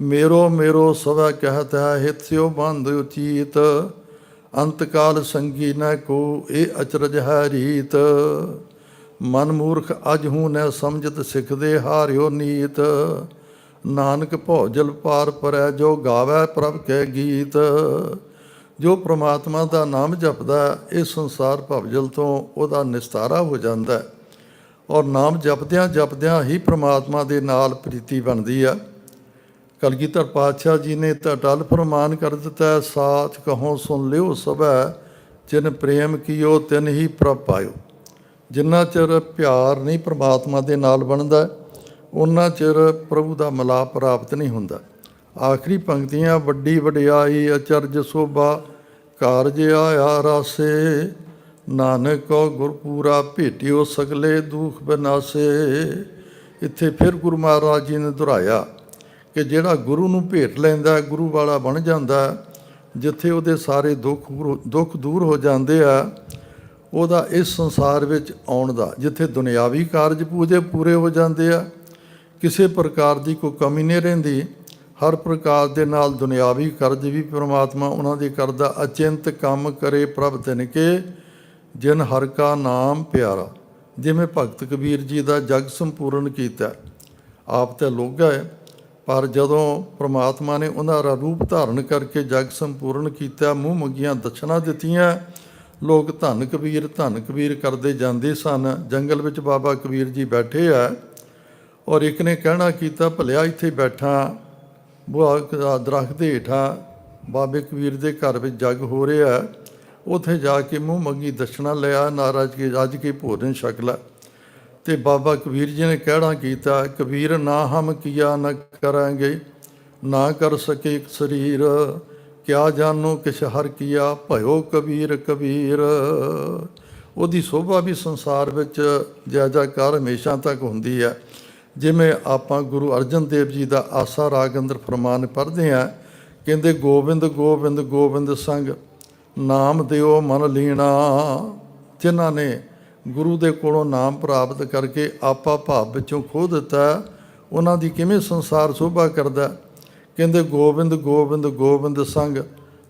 ਮੇਰੋ ਮੇਰੋ ਸਵੈ ਕਹਤ ਹੈ, ਹਿਤ ਸਿਓ ਬੰਧ ਉਚੀਤ। ਅੰਤਕਾਲ ਸੰਗੀ ਨ ਕੋ, ਇਹ ਅਚਰਜ ਹੈ ਰੀਤ। ਮਨ ਮੂਰਖ ਅਜ ਹੂੰ ਨ ਸਮਝਤ ਸਿੱਖਦੇ, ਹਾਰਿਓ ਨੀਤ। ਨਾਨਕ ਭੌਜਲ ਪਾਰ ਪਰੈ, ਜੋ ਗਾਵੇ ਪ੍ਰਭ ਕੈ ਗੀਤ। ਜੋ ਪ੍ਰਮਾਤਮਾ ਦਾ ਨਾਮ ਜਪਦਾ, ਇਹ ਸੰਸਾਰ ਭਵਜਲ ਤੋਂ ਉਹਦਾ ਨਿਸਤਾਰਾ ਹੋ ਜਾਂਦਾ। ਹੈ ਔਰ ਨਾਮ ਜਪਦਿਆਂ ਜਪਦਿਆਂ ਹੀ ਪ੍ਰਮਾਤਮਾ ਦੇ ਨਾਲ ਪ੍ਰੀਤੀ ਬਣਦੀ ਆ। ਕਲਗੀਧਰ ਪਾਤਸ਼ਾਹ ਜੀ ਨੇ ਤਾਂ ਅਟਲ ਫਰਮਾਨ ਕਰ ਦਿੱਤਾ, ਸਾਥ ਕਹੋ ਸੁਣ ਲਿਓ ਸਭੈ, ਜਿਨ ਪ੍ਰੇਮ ਕੀਓ ਤਿਨ ਹੀ ਪ੍ਰਭ ਪਾਇਓ। ਜਿੰਨਾ ਚਿਰ ਪਿਆਰ ਨਹੀਂ ਪ੍ਰਮਾਤਮਾ ਦੇ ਨਾਲ ਬਣਦਾ ਉਹਨਾਂ ਚਿਰ ਪ੍ਰਭੂ ਦਾ ਮਿਲਾਪ ਪ੍ਰਾਪਤ ਨਹੀਂ ਹੁੰਦਾ। ਆਖਰੀ ਪੰਕਤੀਆਂ, ਵੱਡੀ ਵਡਿਆਈ, ਅਚਰਜ ਸੋਭਾ, ਕਾਰਜ ਆਇਆ ਰਾਸੇ, ਨਾਨਕੋ ਗੁਰਪੂਰਾ ਭੇਟਿਓ ਸਗਲੇ ਦੁਖ ਬਨਾਸੇ। ਇੱਥੇ ਫਿਰ ਗੁਰੂ ਮਹਾਰਾਜ ਜੀ ਨੇ ਦੁਹਰਾਇਆ ਕਿ ਜਿਹੜਾ ਗੁਰੂ ਨੂੰ ਭੇਟ ਲੈਂਦਾ, ਗੁਰੂ ਵਾਲਾ ਬਣ ਜਾਂਦਾ, ਜਿੱਥੇ ਉਹਦੇ ਸਾਰੇ ਦੁੱਖ ਦੁੱਖ ਦੂਰ ਹੋ ਜਾਂਦੇ ਆ ਉਹਦਾ ਇਸ ਸੰਸਾਰ ਵਿੱਚ ਆਉਣ ਦਾ, ਜਿੱਥੇ ਦੁਨਿਆਵੀ ਕਾਰਜ ਪੂਜੇ ਪੂਰੇ ਹੋ ਜਾਂਦੇ ਆ, ਕਿਸੇ ਪ੍ਰਕਾਰ ਦੀ ਕੋਈ ਕਮੀ ਨਹੀਂ ਰਹਿੰਦੀ। ਹਰ ਪ੍ਰਕਾਰ ਦੇ ਨਾਲ ਦੁਨਿਆਵੀ ਕਰਜ਼ ਵੀ ਪ੍ਰਮਾਤਮਾ ਉਹਨਾਂ ਦੀ ਕਰਦਾ, ਅਚਿੰਤ ਕੰਮ ਕਰੇ ਪ੍ਰਭ ਤਿਨ ਕੇ, ਜਿਨ ਹਰ ਕਾ ਨਾਮ ਪਿਆਰਾ। ਜਿਵੇਂ ਭਗਤ ਕਬੀਰ ਜੀ ਦਾ ਜਗ ਸੰਪੂਰਨ ਕੀਤਾ, ਆਪ ਤੇ ਲੋਗਾ ਹੈ ਪਰ ਜਦੋਂ ਪ੍ਰਮਾਤਮਾ ਨੇ ਉਹਨਾਂ ਦਾ ਰੂਪ ਧਾਰਨ ਕਰਕੇ ਜਗ ਸੰਪੂਰਨ ਕੀਤਾ, ਮੂੰਹ ਮੰਗੀਆਂ ਦਛਣਾ ਦਿੱਤੀਆਂ ਲੋਕ ਧੰਨ ਕਬੀਰ ਧੰਨ ਕਬੀਰ ਕਰਦੇ ਜਾਂਦੇ ਸਨ ਜੰਗਲ ਵਿੱਚ ਬਾਬਾ ਕਬੀਰ ਜੀ ਬੈਠੇ ਆ ਔਰ ਇੱਕ ਨੇ ਕਹਿਣਾ ਕੀਤਾ, ਭਲਿਆ ਇੱਥੇ ਬੈਠਾ, ਬੁਆ ਦਰਖਤ ਦੇ ਹੇਠਾਂ ਬਾਬੇ ਕਬੀਰ ਦੇ ਘਰ ਵਿੱਚ ਜੱਗ ਹੋ ਰਿਹਾ ਹੈ। ਉੱਥੇ ਜਾ ਕੇ ਮੂੰਹ ਮੰਗੀ ਦਸ਼ਨਾ ਲਿਆ ਨਾਰਾਜ਼ ਕੇ ਰੱਜ ਕੇ ਭੋਜਨ ਛਕ ਲੈ ਤੇ ਬਾਬਾ ਕਬੀਰ ਜੀ ਨੇ ਕਹਿਣਾ ਕੀਤਾ, ਕਬੀਰ, ਨਾ ਹਮ ਕੀਆ ਨਾ ਕਰਾਂਗੇ, ਨਾ ਕਰ ਸਕੇ ਸਰੀਰ ਕਿਆ ਜਾਣੋ ਕਿਛ ਹਰ ਕੀਆ, ਭਇਓ ਕਬੀਰ ਕਬੀਰ। ਉਹਦੀ ਸੋਭਾ ਵੀ ਸੰਸਾਰ ਵਿੱਚ ਜੈ ਜੈਕਾਰ ਹਮੇਸ਼ਾ ਤੱਕ ਹੁੰਦੀ ਹੈ ਜਿਵੇਂ ਆਪਾਂ ਗੁਰੂ ਅਰਜਨ ਦੇਵ ਜੀ ਦਾ ਆਸਾ ਰਾਗ ਅੰਦਰ ਫਰਮਾਨ ਪੜ੍ਹਦੇ ਆ, ਕਹਿੰਦੇ ਗੋਬਿੰਦ ਗੋਬਿੰਦ ਗੋਬਿੰਦ ਸੰਗ, ਨਾਮ ਦਿਓ ਮਨ ਲੀਣਾ। ਜਿਨ੍ਹਾਂ ਨੇ ਗੁਰੂ ਦੇ ਕੋਲੋਂ ਨਾਮ ਪ੍ਰਾਪਤ ਕਰਕੇ ਆਪਾ ਭਾਵ ਵਿੱਚੋਂ ਖੋ ਦਿੱਤਾ, ਉਹਨਾਂ ਦੀ ਕਿਵੇਂ ਸੰਸਾਰ ਸੋਭਾ ਕਰਦਾ ਕਹਿੰਦੇ ਗੋਬਿੰਦ ਗੋਬਿੰਦ ਗੋਬਿੰਦ ਸੰਗ,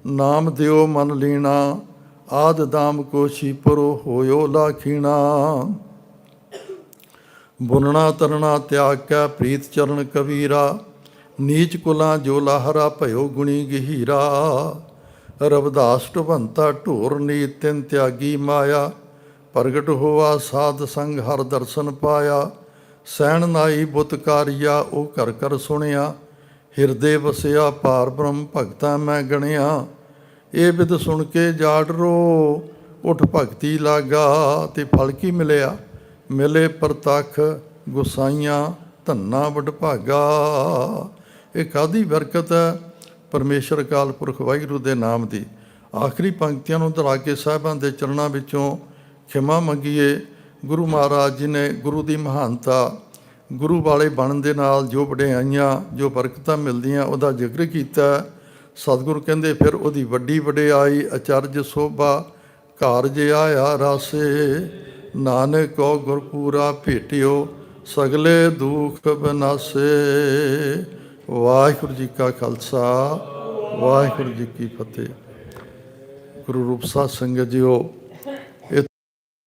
ਨਾਮ ਦਿਓ ਮਨ ਲੀਣਾ, ਆਦ ਦਾਮ ਕੋ ਛੀਪਰੋ ਹੋਇਓ ਲਾਖੀਣਾ। ਬੁਨਣਾ ਤਰਣਾ, ਤਿਆਗ ਕੈ ਪ੍ਰੀਤ ਚਰਨ ਕਬੀਰਾ, ਨੀਚ ਕੁਲਾਂ ਜੋ ਲਾਹਰਾ ਭਇਓ ਗੁਣੀ ਗਹੀਰਾ। ਰਵਦਾਸ ਢਵੰਤਾ ਢੋਰ ਨੀ ਤਿੰਨ ਤਿਆਗੀ ਮਾਇਆ, ਪ੍ਰਗਟ ਹੋਆ ਸਾਧ ਸੰਗ ਹਰ ਦਰਸ਼ਨ ਪਾਇਆ। ਸੈਣ ਨਾਈ ਬੁੱਤ ਕਾਰਿਆ, ਉਹ ਕਰ ਕਰ ਸੁਣਿਆ। ਹਿਰਦੇ ਵਸਿਆ ਪਾਰ ਬ੍ਰਹਮ ਭਗਤਾ ਮੈਂ ਗਣਿਆ, ਇਹ ਵਿਦ ਸੁਣ ਕੇ ਜਾੜ ਰੋ, ਉਠ ਭਗਤੀ ਲਾਗਾ, ਤੇ ਫਲ ਕੀ ਮਿਲਿਆ? ਮਿਲੇ ਪ੍ਰਤੱਖ ਗੁਸਾਈਆਂ, ਧੰਨਾ ਵਡਭਾਗਾ ਇਹ ਕਾਦੀ ਬਰਕਤ ਹੈ? ਪਰਮੇਸ਼ਰ ਕਾਲ ਪੁਰਖ ਵਾਹਿਗੁਰੂ ਦੇ ਨਾਮ ਦੀ। ਆਖਰੀ ਪੰਕਤੀਆਂ ਨੂੰ ਦੁਹਰਾ ਕੇ ਸਾਹਿਬਾਂ ਦੇ ਚਰਨਾਂ ਵਿੱਚੋਂ ਖਿਮਾ ਮੰਗੀਏ। ਗੁਰੂ ਮਹਾਰਾਜ ਜੀ ਨੇ ਗੁਰੂ ਦੀ ਮਹਾਨਤਾ ਗੁਰੂ ਵਾਲੇ ਬਣਨ ਦੇ ਨਾਲ ਜੋ ਵਡਿਆਈਆਂ, ਜੋ ਬਰਕਤਾਂ ਮਿਲਦੀਆਂ, ਉਹਦਾ ਜ਼ਿਕਰ ਕੀਤਾ। ਸਤਿਗੁਰੂ ਕਹਿੰਦੇ, ਫਿਰ ਉਹਦੀ ਵੱਡੀ ਵਡਿਆਈ ਅਚਰਜ ਸੋਭਾ ਕਾਰਜ ਆਇਆ ਰਾਸੇ। ਨਾਨਕ ਕੋ ਗੁਰਪੂਰਾ ਭੇਟਿਓ, ਸਗਲੇ ਦੁਖ ਬਨਾਸੇ। ਵਾਹਿਗੁਰੂ ਜੀ ਕਾ ਖਾਲਸਾ, ਵਾਹਿਗੁਰੂ ਜੀ ਕੀ ਫਤਿਹ। ਗੁਰੂ ਰੂਪ ਸਾਧ ਸੰਗਤ ਜੀਓ